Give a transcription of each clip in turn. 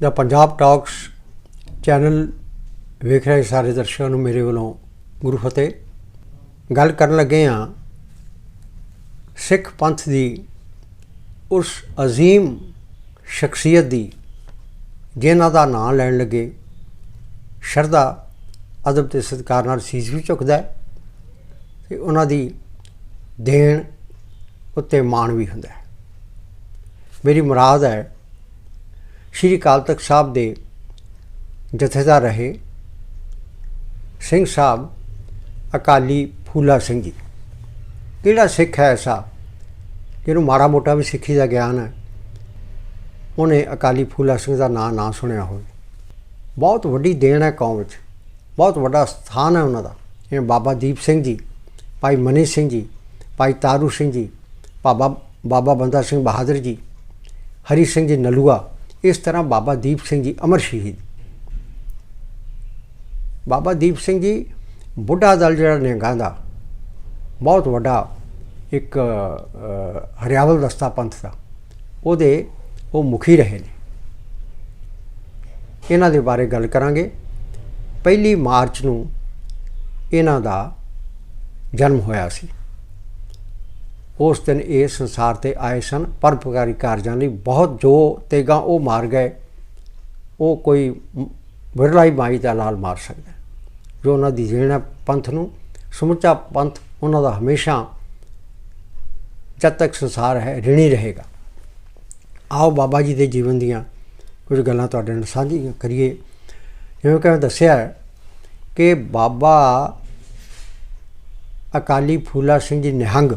ਦਾ Punjab talks channel ਵੇਖ ਰਹੇ ਸਾਰੇ ਦਰਸ਼ਕਾਂ ਨੂੰ ਮੇਰੇ ਵੱਲੋਂ ਗੁਰੂ ਫਤਿਹ। ਗੱਲ ਕਰਨ ਲੱਗੇ ਹਾਂ ਸਿੱਖ ਪੰਥ ਦੀ ਉਸ ਅਜ਼ੀਮ ਸ਼ਖਸੀਅਤ ਦੀ, ਜਿਨ੍ਹਾਂ ਦਾ ਨਾਂ ਲੈਣ ਲੱਗੇ ਸ਼ਰਧਾ, ਅਦਬ ਤੇ ਸਤਿਕਾਰ ਨਾਲ ਸੀਸ ਵੀ ਝੁਕਦਾ ਹੈ ਤੇ ਉਹਨਾਂ ਦੀ ਦੇਣ ਉੱਤੇ ਮਾਣ ਵੀ ਹੁੰਦਾ ਹੈ। ਮੇਰੀ ਮੁਰਾਦ ਹੈ ਸ਼੍ਰੀ ਅਕਾਲ ਤਖਤ ਸਾਹਿਬ ਦੇ ਜਥੇਦਾਰ ਰਹੇ ਸਿੰਘ ਸਾਹਿਬ ਅਕਾਲੀ ਫੂਲਾ ਸਿੰਘ ਜੀ। ਕਿਹੜਾ ਸਿੱਖ ਹੈ ਐਸਾ ਜਿਹਨੂੰ ਮਾੜਾ ਮੋਟਾ ਵੀ ਸਿੱਖੀ ਦਾ ਗਿਆਨ ਹੈ? ਉਹਨੇ ਅਕਾਲੀ ਫੂਲਾ ਸਿੰਘ ਦਾ ਨਾਂ ਨਾ ਸੁਣਿਆ ਹੋਵੇ। ਬਹੁਤ ਵੱਡੀ ਦੇਣ ਹੈ ਕੌਮ ਵਿੱਚ। ਬਹੁਤ ਵੱਡਾ ਸਥਾਨ ਹੈ ਉਹਨਾਂ ਦਾ। ਜਿਵੇਂ ਬਾਬਾ ਦੀਪ ਸਿੰਘ ਜੀ, ਭਾਈ ਮਨੀ ਸਿੰਘ ਜੀ, ਭਾਈ ਤਾਰੂ ਸਿੰਘ ਜੀ ਬਾਬਾ ਬਾਬਾ ਬੰਦਾ ਸਿੰਘ ਬਹਾਦਰ ਜੀ, ਹਰੀ ਸਿੰਘ ਜੀ ਨਲੂਆ ਇਸ ਤਰ੍ਹਾਂ ਬਾਬਾ ਦੀਪ ਸਿੰਘ ਜੀ ਅਮਰ ਸ਼ਹੀਦ। ਬਾਬਾ ਦੀਪ ਸਿੰਘ ਜੀ ਬੁੱਢਾ ਦਲ ਜਿਹੜਾ ਨਿਹੰਗਾਂ ਦਾ, ਬਹੁਤ ਵੱਡਾ ਇੱਕ ਹਰਿਆਵਲ ਦਸਤਾ ਪੰਥ ਦਾ, ਉਹਦੇ ਉਹ ਮੁਖੀ ਰਹੇ ਨੇ। ਇਹਨਾਂ ਦੇ ਬਾਰੇ ਗੱਲ ਕਰਾਂਗੇ। ਪਹਿਲੀ ਮਾਰਚ ਨੂੰ ਇਹਨਾਂ ਦਾ ਜਨਮ ਹੋਇਆ ਸੀ। ਉਸ ਦਿਨ ਇਹ ਸੰਸਾਰ ਤੇ ਆਏ ਸਨ। ਪਰਪਕਾਰੀ ਕਾਰਜਾਂ ਲਈ ਬਹੁਤ ਜੋ ਤੇਗਾ ਉਹ ਮਾਰ ਗਏ, ਉਹ ਕੋਈ ਮ- ਵਿਰਲਾ ਹੀ ਮਾਈ ਦਾ ਲਾਲ ਮਾਰ ਸਕਦਾ ਜੋ ਉਹਨਾਂ ਦੀ ਜੀਣਾ ਪੰਥ ਨੂੰ, ਸਮੁੱਚਾ ਪੰਥ ਉਹਨਾਂ ਦਾ ਹਮੇਸ਼ਾ ਜਦ ਤੱਕ ਸੰਸਾਰ ਹੈ ਰਿਣੀ ਰਹੇਗਾ। ਆਓ ਬਾਬਾ ਜੀ ਦੇ ਜੀਵਨ ਦੀਆਂ ਕੁਝ ਗੱਲਾਂ ਤੁਹਾਡੇ ਨਾਲ ਸਾਂਝੀਆਂ ਕਰੀਏ। ਜਿਵੇਂ ਕਿ ਮੈਂ ਦੱਸਿਆ ਕਿ ਬਾਬਾ ਅਕਾਲੀ ਫੂਲਾ ਸਿੰਘ ਜੀ ਨਿਹੰਗ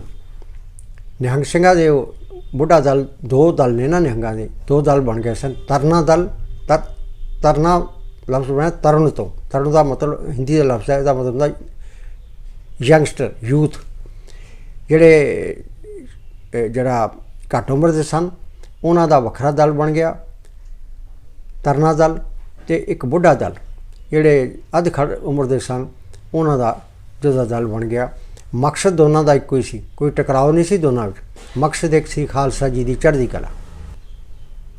ਨਿਹੰਗ ਸਿੰਘਾਂ ਦੇ ਬੁੱਢਾ ਦਲ, ਦੋ ਦਲ ਨੇ ਨਾ ਨਿਹੰਗਾਂ ਦੇ, ਦੋ ਦਲ ਬਣ ਗਏ ਸਨ। ਤਰਨਾ ਦਲ, ਤਰ, ਤਰਨਾ ਲਫ਼ਜ਼ ਬਣਿਆ ਤਰਨ ਤੋਂ। ਤਰਨ ਦਾ ਮਤਲਬ ਹਿੰਦੀ ਦਾ ਲਫ਼ਜ਼ ਹੈ, ਇਹਦਾ ਮਤਲਬ ਹੁੰਦਾ ਯੰਗਸਟਰ, ਯੂਥ। ਜਿਹੜੇ ਜਿਹੜਾ ਘੱਟ ਉਮਰ ਦੇ ਸਨ, ਉਹਨਾਂ ਦਾ ਵੱਖਰਾ ਦਲ ਬਣ ਗਿਆ, ਤਰਨਾ ਦਲ ਤੇ ਇੱਕ ਬੁੱਢਾ ਦਲ। ਜਿਹੜੇ ਅੱਧ ਖੜ ਉਮਰ ਦੇ ਸਨ, ਉਹਨਾਂ ਦਾ ਜੁਦਾ ਦਲ ਬਣ ਗਿਆ। ਮਕਸਦ ਦੋਨਾਂ ਦਾ ਇੱਕੋ ਹੀ ਸੀ, ਕੋਈ ਟਕਰਾਓ ਨਹੀਂ ਸੀ ਦੋਨਾਂ ਵਿੱਚ। ਮਕਸਦ ਇੱਕ ਸੀ ਖਾਲਸਾ ਜੀ ਦੀ ਚੜ੍ਹਦੀ ਕਲਾ।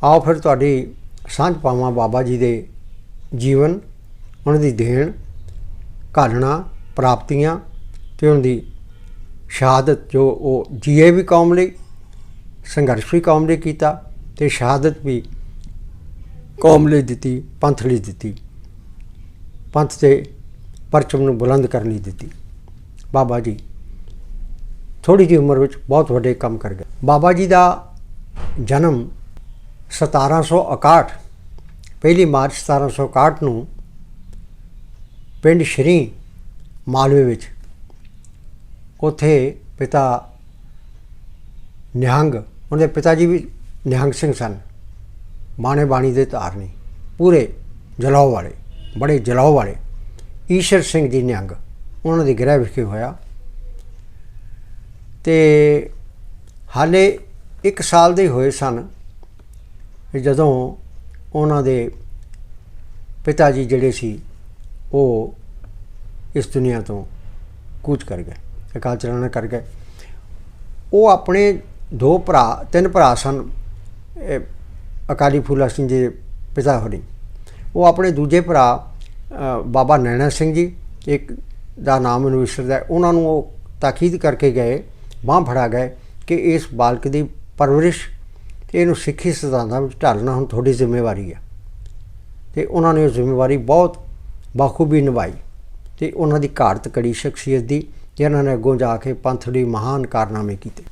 ਆਓ ਫਿਰ ਤੁਹਾਡੀ ਸਾਂਝ ਪਾਵਾਂ ਬਾਬਾ ਜੀ ਦੇ ਜੀਵਨ, ਉਹਨਾਂ ਦੀ ਦੇਣ, ਘਾਲਣਾ, ਪ੍ਰਾਪਤੀਆਂ ਤੇ ਉਹਨਾਂ ਦੀ ਸ਼ਹਾਦਤ ਜੋ ਉਹ ਜੀਏ ਵੀ ਕੌਮ ਲਈ, ਸੰਘਰਸ਼ ਵੀ ਕੌਮ ਲਈ ਕੀਤਾ ਤੇ ਸ਼ਹਾਦਤ ਵੀ ਕੌਮ ਲਈ ਦਿੱਤੀ, ਪੰਥ ਲਈ ਦਿੱਤੀ। ਪੰਥ 'ਤੇ ਪਰਚਮ ਨੂੰ ਬੁਲੰਦ ਕਰਨ ਲਈ ਦਿੱਤੀ। ਬਾਬਾ ਜੀ। ਥੋੜੀ ਜਿਹੀ ਉਮਰ ਵਿੱਚ ਬਹੁਤ ਵੱਡੇ ਕੰਮ ਕਰ ਗਏ। ਬਾਬਾ ਜੀ ਦਾ ਜਨਮ 1761 ਪਹਿਲੀ ਮਾਰਚ 1761 ਨੂੰ ਪਿੰਡ ਸ਼੍ਰੀ ਮਾਲਵੇ ਵਿੱਚ। ਉਥੇ ਪਿਤਾ ਨਿਹੰਗ, ਉਹਦੇ ਪਿਤਾ ਜੀ ਵੀ ਨਿਹੰਗ ਸਿੰਘ ਸਨ। ਬਾਣੇ ਬਾਣੀ ਦੇ ਧਾਰਨੀ। ਪੂਰੇ ਜਲਾਓ ਵਾਲੇ, ਬੜੇ ਜਲਾਓ ਵਾਲੇ। ਈਸ਼ਰ ਸਿੰਘ ਜੀ ਨਿਹੰਗ। ਉਹਨਾਂ ਦੇ ਗ੍ਰਹਿ ਵਿਖੇ ਹੋਇਆ। ਤੇ ਹਾਲੇ 1 ਸਾਲ ਦੇ ਹੋਏ ਸਨ ਜਦੋਂ ਉਹਨਾਂ ਦੇ ਪਿਤਾ ਜੀ ਜਿਹੜੇ ਸੀ, ਉਹ ਇਸ ਦੁਨੀਆ ਤੋਂ ਕੂਚ ਕਰ ਗਏ, ਅਕਾਲ ਚਲਾਣਾ ਕਰ ਗਏ। ਉਹ ਆਪਣੇ ਦੋ ਭਰਾ, ਤਿੰਨ ਭਰਾ ਸਨ ਅਕਾਲੀ ਫੂਲਾ ਸਿੰਘ ਜੀ ਦੇ ਪਿਤਾ ਹੋਣੀ ਉਹ ਆਪਣੇ ਦੂਜੇ ਭਰਾ ਬਾਬਾ ਨੈਣਾ ਸਿੰਘ ਜੀ, ਇੱਕ ਦਾ ਨਾਮ ਮੈਨੂੰ ਵਿਸਰਦਾ ਉਹਨਾਂ ਨੂੰ ਉਹ ਤਾਕੀਦ ਕਰਕੇ ਗਏ, ਬਾਂਹ ਫੜਾ ਗਏ ਕਿ ਇਸ ਬਾਲਕ ਦੀ ਪਰਵਰਿਸ਼ ਤੇ ਇਹਨੂੰ ਸਿੱਖੀ ਸਿਧਾਂਤਾਂ ਵਿੱਚ ਢਾਲਣਾ ਹੁਣ ਤੁਹਾਡੀ ਜ਼ਿੰਮੇਵਾਰੀ ਹੈ ਤੇ ਉਹਨਾਂ ਨੇ ਉਹ ਜ਼ਿੰਮੇਵਾਰੀ ਬਹੁਤ ਬਾਖੂਬੀ ਨਿਭਾਈ ਤੇ ਉਹਨਾਂ ਦੀ ਘਾੜਤ ਕੜੀ ਸ਼ਖਸੀਅਤ ਦੀ, ਜਿਨ੍ਹਾਂ ਨੇ ਅੱਗੋਂ ਜਾ ਕੇ ਪੰਥ ਲਈ ਮਹਾਨ ਕਾਰਨਾਮੇ ਕੀਤੇ।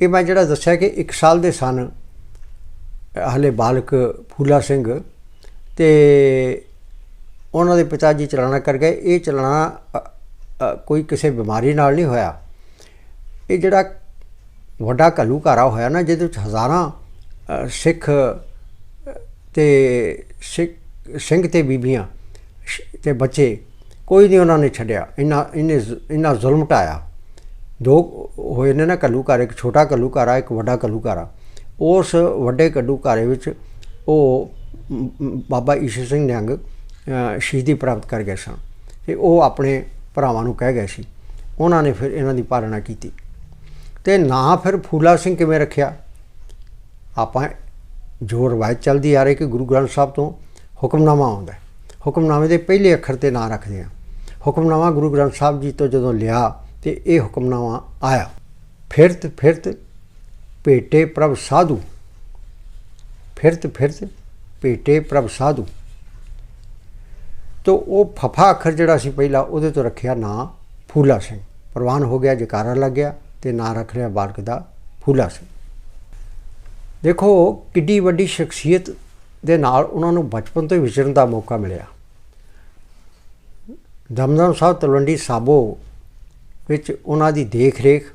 ਇਹ ਮੈਂ ਜਿਹੜਾ ਦੱਸਿਆ ਕਿ 1 ਸਾਲ ਦੇ ਸਨ, ਹਲੇ ਬਾਲਕ ਫੂਲਾ ਸਿੰਘ ਤੇ ਉਹਨਾਂ ਦੇ ਪਿਤਾ ਜੀ ਚਲਾਣਾ ਕਰ ਗਏ। ਇਹ ਚਲਾਣਾ ਕੋਈ ਕਿਸੇ ਬਿਮਾਰੀ ਨਾਲ ਨਹੀਂ ਹੋਇਆ। ਇਹ ਜਿਹੜਾ ਵੱਡਾ ਘੱਲੂਘਾਰਾ ਹੋਇਆ ਨਾ ਜਿਹਦੇ ਵਿੱਚ ਹਜ਼ਾਰਾਂ ਸਿੱਖ ਅ, ਤੇ ਸਿੱਖ ਸਿੰਘ ਤੇ ਬੀਬੀਆਂ ਸ਼- ਤੇ ਬੱਚੇ ਕੋਈ ਨਹੀਂ ਉਹਨਾਂ ਨੇ ਛੱਡਿਆ। ਇੰਨਾ ਇਹਨੇ ਜ਼- ਇੰਨਾ ਜ਼ੁਲਮ ਢਾਇਆ ਦੋ ਹੋਏ ਨੇ ਨਾ ਘੱਲੂਘਾਰੇ ਇੱਕ ਛੋਟਾ ਘੱਲੂਘਾਰਾ ਇੱਕ ਵੱਡਾ ਘੱਲੂਘਾਰਾ। ਉਸ ਵੱਡੇ ਘੱਲੂਘਾਰੇ ਵਿੱਚ ਉਹ ਬਾਬਾ ਈਸ਼ਰ ਸਿੰਘ ਨਿਹੰਗ ਸ਼ਹੀਦੀ ਪ੍ਰਾਪਤ ਕਰ ਗਏ ਸਨ। ਤੇ ਉਹ ਆਪਣੇ ਭਰਾਵਾਂ ਨੂੰ ਕਹਿ ਗਏ ਸੀ। ਉਹਨਾਂ ਨੇ ਫਿਰ ਇਹਨਾਂ ਦੀ ਪਾਲਣਾ ਕੀਤੀ। ਤੇ ਨਾ ਫਿਰ ਫੂਲਾ ਸਿੰਘ ਕਿਵੇਂ ਰੱਖਿਆ? ਆਪਾਂ ਜੋ ਰਵਾਇਤ ਚੱਲਦੀ ਆ ਰਹੀ ਕਿ ਗੁਰੂ ਗ੍ਰੰਥ ਸਾਹਿਬ ਤੋਂ ਹੁਕਮਨਾਮਾ ਆਉਂਦਾ ਹੁਕਮਨਾਮੇ ਦੇ ਪਹਿਲੇ ਅੱਖਰ ਤੇ ਨਾਂ ਰੱਖਦੇ ਆ ਹੁਕਮਨਾਮਾ ਗੁਰੂ ਗ੍ਰੰਥ ਸਾਹਿਬ ਜੀ ਤੋਂ ਜਦੋਂ ਲਿਆ ਤੇ ਇਹ ਹੁਕਮਨਾਮਾ ਆਇਆ। ਫਿਰਤ ਫਿਰਤ, ਭੇਟੇ ਪ੍ਰਭ ਸਾਧੂ। ਫਿਰਤ ਫਿਰਤ, ਭੇਟੇ ਪ੍ਰਭ ਸਾਧੂ। ਤੋ ਉਹ ਫਫਾ ਅੱਖਰ ਜਿਹੜਾ ਸੀ ਪਹਿਲਾਂ ਉਹਦੇ ਤੋਂ ਰੱਖਿਆ ਨਾਂ ਫੂਲਾ ਸਿੰਘ। ਪ੍ਰਵਾਨ ਹੋ ਗਿਆ, ਜਕਾਰਾ ਲੱਗ ਗਿਆ ਤੇ ਨਾਂ ਰੱਖ ਲਿਆ ਬਾਲਕ ਦਾ ਫੂਲਾ ਸਿੰਘ। ਦੇਖੋ, ਕਿੱਡੀ ਵੱਡੀ ਸ਼ਖਸੀਅਤ ਦੇ ਨਾਲ ਉਹਨਾਂ ਨੂੰ ਬਚਪਨ ਤੋਂ ਹੀ ਵਿਚਰਨ ਦਾ ਮੌਕਾ ਮਿਲਿਆ। ਦਮਦਮ ਸਾਹਿਬ ਤਲਵੰਡੀ ਸਾਬੋ ਵਿੱਚ ਉਹਨਾਂ ਦੀ ਦੇਖ ਰੇਖ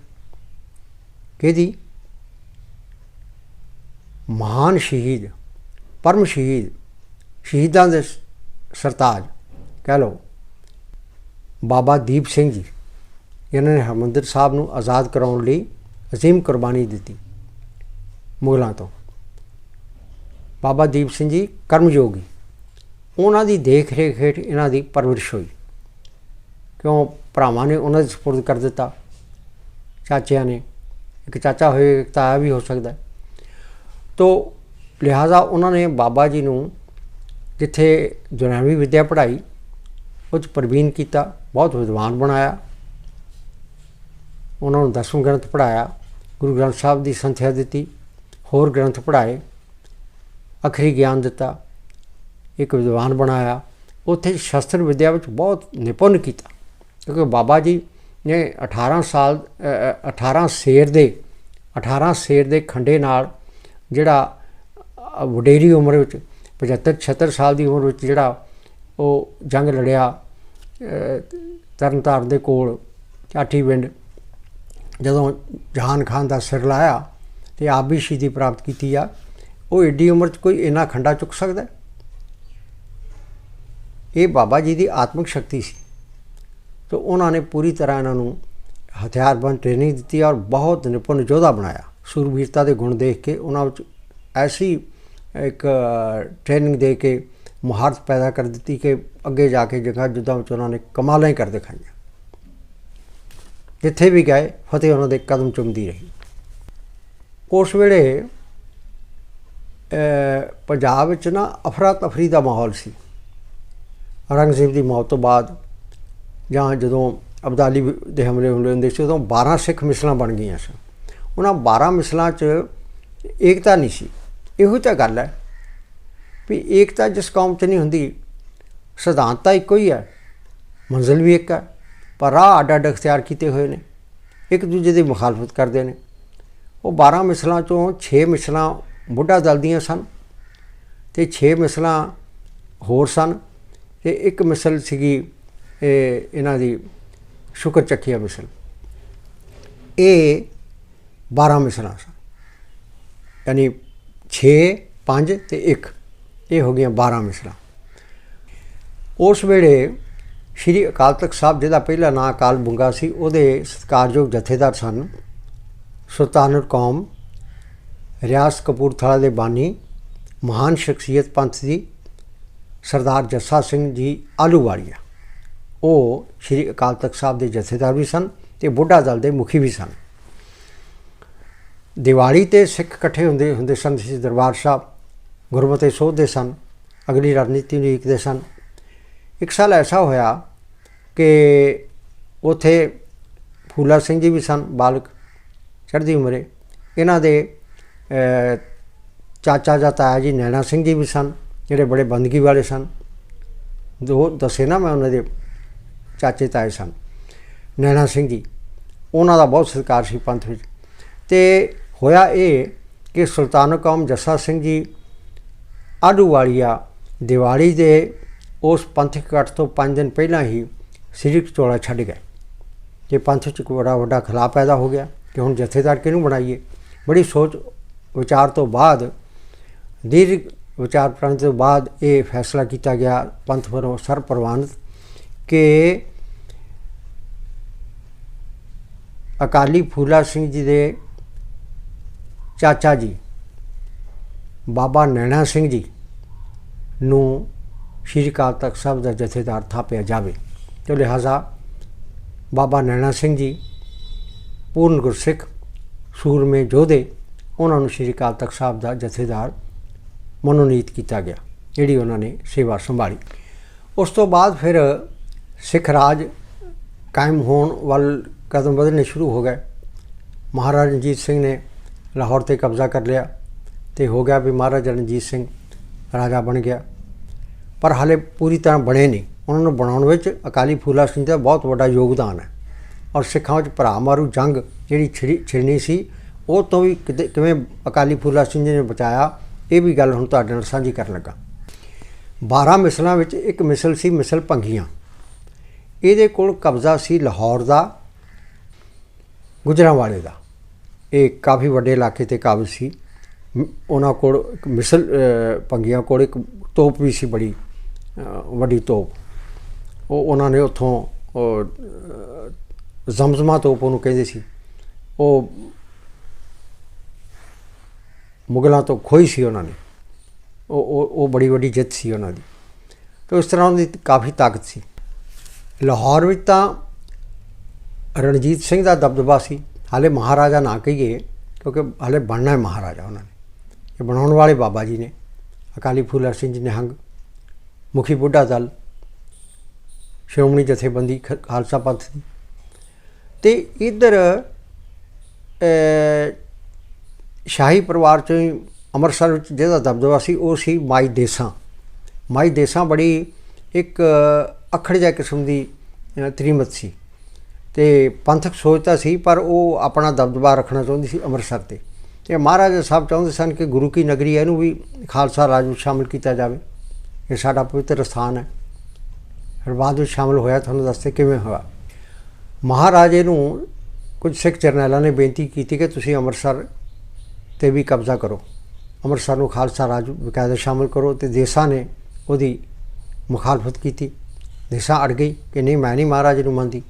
ਕਿਹਦੀ? ਮਹਾਨ ਸ਼ਹੀਦ, ਪਰਮ ਸ਼ਹੀਦ, ਸ਼ਹੀਦਾਂ ਦੇ ਸਰਤਾਜ। ਕਹਿ ਲਓ, ਬਾਬਾ ਦੀਪ ਸਿੰਘ ਜੀ, ਇਹਨਾਂ ਨੇ ਹਰਮੰਦਰ ਸਾਹਿਬ ਨੂੰ ਆਜ਼ਾਦ ਕਰਾਉਣ ਲਈ ਅਜ਼ੀਮ ਕੁਰਬਾਨੀ ਦਿੱਤੀ, ਮੁਗਲਾਂ ਤੋਂ। ਬਾਬਾ ਦੀਪ ਸਿੰਘ ਜੀ ਕਰਮਯੋਗੀ, ਉਹਨਾਂ ਦੀ ਦੇਖ ਰੇਖ ਹੇਠ ਇਹਨਾਂ ਦੀ ਪਰਵਰਿਸ਼ ਹੋਈ। ਕਿਉਂ ਭਰਾਵਾਂ ਨੇ ਉਹਨਾਂ ਦੇ ਸਪੁਰਦ ਕਰ ਦਿੱਤਾ? ਚਾਚਿਆਂ ਨੇ, ਇੱਕ ਚਾਚਾ ਹੋਏ, ਇੱਕ ਤਾਇਆ ਵੀ ਹੋ ਸਕਦਾ ਤੋ ਲਿਹਾਜ਼ਾ ਉਹਨਾਂ ਨੇ ਬਾਬਾ ਜੀ ਨੂੰ ਜਿੱਥੇ ਜੁਨਾਵੀ ਵਿਦਿਆ ਪੜ੍ਹਾਈ ਉਹ 'ਚ ਪ੍ਰਵੀਨ ਕੀਤਾ ਬਹੁਤ ਵਿਦਵਾਨ ਬਣਾਇਆ। ਉਹਨਾਂ ਨੂੰ ਦਸਵੇਂ ਗ੍ਰੰਥ ਪੜਾਇਆ ਗੁਰੂ ਗ੍ਰੰਥ ਸਾਹਿਬ ਦੀ ਸੰਥਿਆ ਦਿੱਤੀ ਹੋਰ ਗ੍ਰੰਥ ਪੜਾਏ ਅਖਰੀ ਗਿਆਨ ਦਿੱਤਾ ਇੱਕ ਵਿਦਵਾਨ ਬਣਾਇਆ। ਉੱਥੇ ਸ਼ਸਤਰ ਵਿਦਿਆ ਵਿੱਚ ਬਹੁਤ ਨਿਪੁੰਨ ਕੀਤਾ ਕਿਉਂਕਿ ਬਾਬਾ ਜੀ ਨੇ 18 ਸਾਲ ਅ, 18 ਸ਼ੇਰ ਦੇ 18 ਸ਼ੇਰ ਦੇ ਖੰਡੇ ਨਾਲ ਜਿਹੜਾ ਵਡੇਰੀ ਉਮਰ ਵਿੱਚ 75 76 ਸਾਲ ਦੀ ਉਮਰ ਵਿੱਚ ਜਿਹੜਾ ਉਹ ਜੰਗ ਲੜਿਆ ਤਰਨਤਾਰਨ ਦੇ ਕੋਲ ਚਾਟੀ ਪਿੰਡ, ਜਦੋਂ ਜਹਾਨ ਖਾਨ ਦਾ ਸਿਰ ਲਾਇਆ ਤੇ ਆਪ ਵੀ ਸ਼ਹੀਦੀ ਪ੍ਰਾਪਤ ਕੀਤੀ ਆ, ਉਹ ਏਡੀ ਉਮਰ 'ਚ ਕੋਈ ਇੰਨਾ ਖੰਡਾ ਚੁੱਕ ਸਕਦਾ? ਇਹ ਬਾਬਾ ਜੀ ਦੀ ਆਤਮਿਕ ਸ਼ਕਤੀ ਸੀ। ਤੇ ਉਹਨਾਂ ਨੇ ਪੂਰੀ ਤਰ੍ਹਾਂ ਇਹਨਾਂ ਨੂੰ ਹਥਿਆਰਬੰਦ ਟ੍ਰੇਨਿੰਗ ਦਿੱਤੀ ਔਰ ਬਹੁਤ ਨਿਪੁੰਨ ਯੋਧਾ ਬਣਾਇਆ। ਸੂਰਬੀਰਤਾ ਦੇ ਗੁਣ ਦੇਖ ਕੇ ਉਹਨਾਂ ਵਿੱਚ ਐਸੀ ਇੱਕ ਟ੍ਰੇਨਿੰਗ ਦੇ ਕੇ ਮੁਹਾਰਤ ਪੈਦਾ ਕਰ ਦਿੱਤੀ ਕਿ ਅੱਗੇ ਜਾ ਕੇ ਜਗ੍ਹਾ ਜੁੱਦਾਂ ਵਿੱਚ ਉਹਨਾਂ ਨੇ ਕਮਾਲਾਂ ਹੀ ਕਰ ਦਿਖਾਈਆਂ। ਜਿੱਥੇ ਵੀ ਗਏ, ਫਤਿਹ ਉਹਨਾਂ ਦੇ ਕਦਮ ਚੁੰਮਦੀ ਰਹੀ। ਉਸ ਵੇਲੇ ਪੰਜਾਬ ਵਿੱਚ ਨਾ ਅਫਰਾ ਤਫਰੀ ਦਾ ਮਾਹੌਲ ਸੀ। ਔਰੰਗਜ਼ੇਬ ਦੀ ਮੌਤ ਤੋਂ ਬਾਅਦ ਜਾਂ ਜਦੋਂ ਅਬਦਾਲੀ ਦੇ ਹਮਲੇ ਹੁੰਦੇ ਹੁੰਦੇ ਸੀ, ਉਦੋਂ 12 ਸਿੱਖ ਮਿਸਲਾਂ ਬਣ ਗਈਆਂ ਸਨ। ਉਹਨਾਂ 12 ਮਿਸਲਾਂ 'ਚ ਏਕਤਾ ਨਹੀਂ ਸੀ। ਇਹੋ ਤਾਂ ਗੱਲ ਹੈ ਵੀ ਏਕਤਾ ਜਿਸ ਕੌਮ 'ਚ ਨਹੀਂ ਹੁੰਦੀ, ਸਿਧਾਂਤ ਤਾਂ ਇੱਕੋ ਹੀ ਹੈ, ਮੰਜ਼ਿਲ ਵੀ ਇੱਕ ਹੈ, ਪਰ ਰਾਹ ਅੱਡ ਅੱਡ ਅਖਤਿਆਰ ਕੀਤੇ ਹੋਏ ਨੇ, ਇੱਕ ਦੂਜੇ ਦੀ ਮੁਖਾਲਫਤ ਕਰਦੇ ਨੇ। ਉਹ 12 ਮਿਸਲਾਂ ਚੋਂ 6 ਮਿਸਲਾਂ ਬੁੱਢਾ ਦਲ ਦੀਆਂ ਸਨ ਤੇ 6 ਮਿਸਲਾਂ ਹੋਰ ਸਨ ਤੇ ਇੱਕ ਮਿਸਲ ਸੀਗੀ, ਇਹ ਇਹਨਾਂ ਦੀ ਸ਼ੁਕਰ ਚੱਕੀਆ ਮਿਸਲ। ਇਹ 12 ਮਿਸਲਾਂ ਸਨ, ਯਾਨੀ 6 5 ਤੇ 1 ਇਹ ਹੋ ਗਈਆਂ 12 ਮਿਸਲਾਂ। ਉਸ ਵੇਲੇ ਸ਼੍ਰੀ ਅਕਾਲ ਤਖਤ ਸਾਹਿਬ, ਜਿਹਦਾ ਪਹਿਲਾ ਨਾਂ ਅਕਾਲ ਬੁੰਗਾ ਸੀ, ਉਹਦੇ ਸਤਿਕਾਰਯੋਗ ਜਥੇਦਾਰ ਸਨ ਸੁਲਤਾਨੁਲ ਕੌਮ ਰਿਆਸ ਕਪੂਰਥਲਾ ਦੇ ਬਾਨੀ, ਮਹਾਨ ਸ਼ਖਸੀਅਤ ਪੰਥ ਦੀ, ਸਰਦਾਰ ਜੱਸਾ ਸਿੰਘ ਜੀ ਆਲੂਵਾਲੀਆ ਉਹ ਸ਼੍ਰੀ ਅਕਾਲ ਤਖਤ ਸਾਹਿਬ ਦੇ ਜਥੇਦਾਰ ਵੀ ਸਨ ਤੇ ਬੁੱਢਾ ਦਲ ਦੇ ਮੁਖੀ ਵੀ ਸਨ। ਦੀਵਾਲੀ ਤੇ ਸਿੱਖ ਇਕੱਠੇ ਹੁੰਦੇ ਹੁੰਦੇ ਸਨ ਸ੍ਰੀ ਦਰਬਾਰ ਸਾਹਿਬ। ਗੁਰਮਤਿ ਸੋਧਦੇ ਸਨ, ਅਗਲੀ ਰਣਨੀਤੀ ਨੂੰ ਲਿਖਦੇ ਸਨ। ਇੱਕ ਸਾਲ ਐਸਾ ਹੋਇਆ ਕਿ ਉਥੇ ਫੂਲਾ ਸਿੰਘ ਜੀ ਵੀ ਸਨ, ਬਾਲਕ ਚੜ੍ਹਦੀ ਉਮਰੇ। ਇਹਨਾਂ ਦੇ ਚਾਚਾ ਜਾਂ ਤਾਇਆ ਜੀ ਨੈਣਾ ਸਿੰਘ ਜੀ ਵੀ ਸਨ, ਜਿਹੜੇ ਬੜੇ ਬੰਦਗੀ ਵਾਲੇ ਸਨ। ਦੋ ਦੱਸੇ ਨਾ ਮੈਂ ਉਹਨਾਂ ਦੇ ਚਾਚੇ ਤਾਏ ਸਨ, ਨੈਣਾ ਸਿੰਘ ਜੀ। ਉਹਨਾਂ ਦਾ ਬਹੁਤ ਸਤਿਕਾਰ ਸੀ ਪੰਥ ਵਿੱਚ। ਤੇ ਹੋਇਆ ਇਹ ਕਿ ਸੁਲਤਾਨ ਕੌਮ ਜੱਸਾ ਸਿੰਘ ਜੀ ਆਡੂਵਾਲੀਆ ਦੀਵਾਲੀ ਦੇ ਉਸ ਪੰਥਕ ਇਕੱਠ ਤੋਂ 5 ਦਿਨ ਪਹਿਲਾਂ ਹੀ ਸ੍ਰੀ ਚੋਲਾ ਛੱਡ ਗਏ। ਤੇ ਪੰਥ 'ਚ ਇੱਕ ਬੜਾ ਵੱਡਾ ਖਲਾਅ ਪੈਦਾ ਹੋ ਗਿਆ ਕਿ ਹੁਣ ਜਥੇਦਾਰ ਕਿਹਨੂੰ ਬਣਾਈਏ? ਬੜੀ ਸੋਚ ਵਿਚਾਰ ਤੋਂ ਬਾਅਦ, ਦੀਰਘ ਵਿਚਾਰ ਪ੍ਰਣ ਤੋਂ ਬਾਅਦ ਇਹ ਫੈਸਲਾ ਕੀਤਾ ਗਿਆ ਪੰਥ ਵੱਲੋਂ ਸਰ ਪ੍ਰਵਾਨਿਤ ਕਿ ਅਕਾਲੀ ਫੂਲਾ ਸਿੰਘ ਜੀ ਦੇ ਚਾਚਾ ਜੀ ਬਾਬਾ ਨੈਣਾ ਸਿੰਘ ਜੀ ਨੂੰ ਸ਼੍ਰੀ ਅਕਾਲ ਤਖਤ ਸਾਹਿਬ ਦਾ ਜਥੇਦਾਰ ਥਾਪਿਆ ਜਾਵੇ। ਤੇ ਲਿਹਾਜ਼ਾ ਬਾਬਾ ਨੈਣਾ ਸਿੰਘ ਜੀ, ਪੂਰਨ ਗੁਰਸਿੱਖ, ਸੂਰਮੇ ਯੋਧੇ, ਉਹਨਾਂ ਨੂੰ ਸ਼੍ਰੀ ਅਕਾਲ ਤਖਤ ਸਾਹਿਬ ਦਾ ਜਥੇਦਾਰ ਮਨੋਨੀਤ ਕੀਤਾ ਗਿਆ, ਜਿਹੜੀ ਉਹਨਾਂ ਨੇ ਸੇਵਾ ਸੰਭਾਲੀ। ਉਸ ਤੋਂ ਬਾਅਦ ਫਿਰ ਸਿੱਖ ਰਾਜ ਕਾਇਮ ਹੋਣ ਵੱਲ ਕਦਮ ਵਧਣੇ ਸ਼ੁਰੂ ਹੋ ਗਏ। ਮਹਾਰਾਜਾ ਰਣਜੀਤ ਸਿੰਘ ਨੇ ਲਾਹੌਰ ਤੇ ਕਬਜ਼ਾ ਕਰ ਲਿਆ। ਤੇ ਹੋ ਗਿਆ ਵੀ ਮਹਾਰਾਜਾ ਰਣਜੀਤ ਸਿੰਘ ਰਾਜਾ ਬਣ ਗਿਆ। ਪਰ ਹਾਲੇ ਪੂਰੀ ਤਰ੍ਹਾਂ ਬਣੇ ਨਹੀਂ। ਉਹਨਾਂ ਨੂੰ ਬਣਾਉਣ ਵਿੱਚ ਅਕਾਲੀ ਫੂਲਾ ਸਿੰਘ ਦਾ ਬਹੁਤ ਵੱਡਾ ਯੋਗਦਾਨ ਹੈ। ਔਰ ਸਿੱਖਾਂ ਵਿੱਚ ਭਰਾ ਮਾਰੂ ਜੰਗ ਜਿਹੜੀ ਛਿੜੀ ਛਿੜਨੀ ਸੀ, ਉਹ ਤੋਂ ਵੀ ਕਿਤੇ- ਕਿਵੇਂ ਅਕਾਲੀ ਫੂਲਾ ਸਿੰਘ ਜੀ ਨੇ ਬਚਾਇਆ, ਇਹ ਵੀ ਗੱਲ ਹੁਣ ਤੁਹਾਡੇ ਨਾਲ ਸਾਂਝੀ ਕਰਨ ਲੱਗਾ। 12 ਮਿਸਲਾਂ ਵਿੱਚ ਇੱਕ ਮਿਸਲ ਸੀ ਮਿਸਲ ਭੰਗੀਆਂ। ਇਹਦੇ ਕੋਲ ਕਬਜ਼ਾ ਸੀ ਲਾਹੌਰ ਦਾ, ਗੁਜਰਾਂਵਾਲੇ ਦਾ। ਇਹ ਕਾਫੀ ਵੱਡੇ ਇਲਾਕੇ ਤੇ ਕਾਬਜ਼ ਸੀ। ਉਹਨਾਂ ਕੋਲ ਇੱਕ ਮਿਸਲ ਪੰਗੀਆਂ ਕੋਲ ਇੱਕ ਤੋਪ ਵੀ ਸੀ ਬੜੀ ਵੱਡੀ ਤੋਪ। ਉਹ ਉਹਨਾਂ ਨੇ ਉੱਥੋਂ ਉਹ, ਜ਼ਮਜ਼ਮਾ ਤੋਪ ਉਹਨੂੰ ਕਹਿੰਦੇ ਸੀ। ਉਹ ਮੁਗਲਾਂ ਤੋਂ ਖੋਈ ਸੀ ਉਹਨਾਂ ਨੇ। ਉਹ ਉਹ ਉਹ ਬੜੀ ਵੱਡੀ ਜਿੱਤ ਸੀ ਉਹਨਾਂ ਦੀ। ਤੇ ਇਸ ਤਰ੍ਹਾਂ ਉਹਨਾਂ ਦੀ ਕਾਫੀ ਤਾਕਤ ਸੀ। ਲਾਹੌਰ ਵਿੱਚ ਤਾਂ ਰਣਜੀਤ ਸਿੰਘ ਦਾ ਦਬਦਬਾ ਸੀ। ਹਾਲੇ ਮਹਾਰਾਜਾ ਨਾ ਕਹੀਏ ਕਿਉਂਕਿ ਹਾਲੇ ਬਣਨਾ ਹੈ ਮਹਾਰਾਜਾ ਉਹਨਾਂ ਨੇ। ਇਹ ਬਣਾਉਣ ਵਾਲੇ ਬਾਬਾ ਜੀ ਨੇ, ਅਕਾਲੀ ਫੂਲਰ ਸਿੰਘ ਜੀ ਨਿਹੰਗ ਮੁਖੀ ਬੁੱਢਾ ਦਲ, ਸ਼੍ਰੋਮਣੀ ਜਥੇਬੰਦੀ ਖ- ਖਾਲਸਾ ਪੰਥ ਦੀ। ਤੇ ਇਧਰ ਸ਼ਾਹੀ ਪਰਿਵਾਰ ਚੋਂ ਹੀ ਅੰਮ੍ਰਿਤਸਰ ਵਿੱਚ ਜਿਹਦਾ ਦਬਦਬਾ ਸੀ, ਉਹ ਸੀ ਮਾਈ ਦੇਸਾਂ। ਮਾਈ ਦੇਸਾਂ ਬੜੀ ਇੱਕ ਅਖੜ ਜਿਹਾ ਕਿਸਮ ਦੀ ਤਰੀਮਤ ਸੀ। ਤੇ ਪੰਥਕ ਸੋਚਤਾ ਸੀ, ਪਰ ਉਹ ਆਪਣਾ ਦਬਦਬਾ ਰੱਖਣਾ ਚਾਹੁੰਦੀ ਸੀ ਅੰਮ੍ਰਿਤਸਰ ਤੇ। ਤੇ ਮਹਾਰਾਜਾ ਸਾਹਿਬ ਚਾਹੁੰਦੇ ਸਨ ਕਿ ਗੁਰੂ ਕੀ ਨਗਰੀ ਹੈ, ਇਹਨੂੰ ਵੀ ਖਾਲਸਾ ਰਾਜ ਵਿੱਚ ਸ਼ਾਮਿਲ ਕੀਤਾ ਜਾਵੇ। ਇਹ ਸਾਡਾ ਪਵਿੱਤਰ ਸਥਾਨ ਹੈ। ਫਿਰ ਬਾਅਦ ਵਿੱਚ ਸ਼ਾਮਿਲ ਹੋਇਆ, ਤੁਹਾਨੂੰ ਦੱਸਦੇ ਕਿਵੇਂ ਹੋਇਆ? ਮਹਾਰਾਜੇ ਨੂੰ ਕੁਝ ਸਿੱਖ ਜਰਨੈਲਾਂ ਨੇ ਬੇਨਤੀ ਕੀਤੀ ਕਿ ਤੁਸੀਂ ਅੰਮ੍ਰਿਤਸਰ ਤੇ ਵੀ ਕਬਜ਼ਾ ਕਰੋ। ਅੰਮ੍ਰਿਤਸਰ ਨੂੰ ਖਾਲਸਾ ਰਾਜ ਬਕਾਇਦਾ ਸ਼ਾਮਿਲ ਕਰੋ ਤੇ ਦੇਸਾਂ ਨੇ ਉਹਦੀ ਮੁਖਾਲਫਤ ਕੀਤੀ। ਦੇਸਾਂ ਅੜ ਗਈ ਕਿ ਨਹੀਂ, ਮੈਂ ਨਹੀਂ ਮਹਾਰਾਜ ਨੂੰ ਮੰਨਦੀ।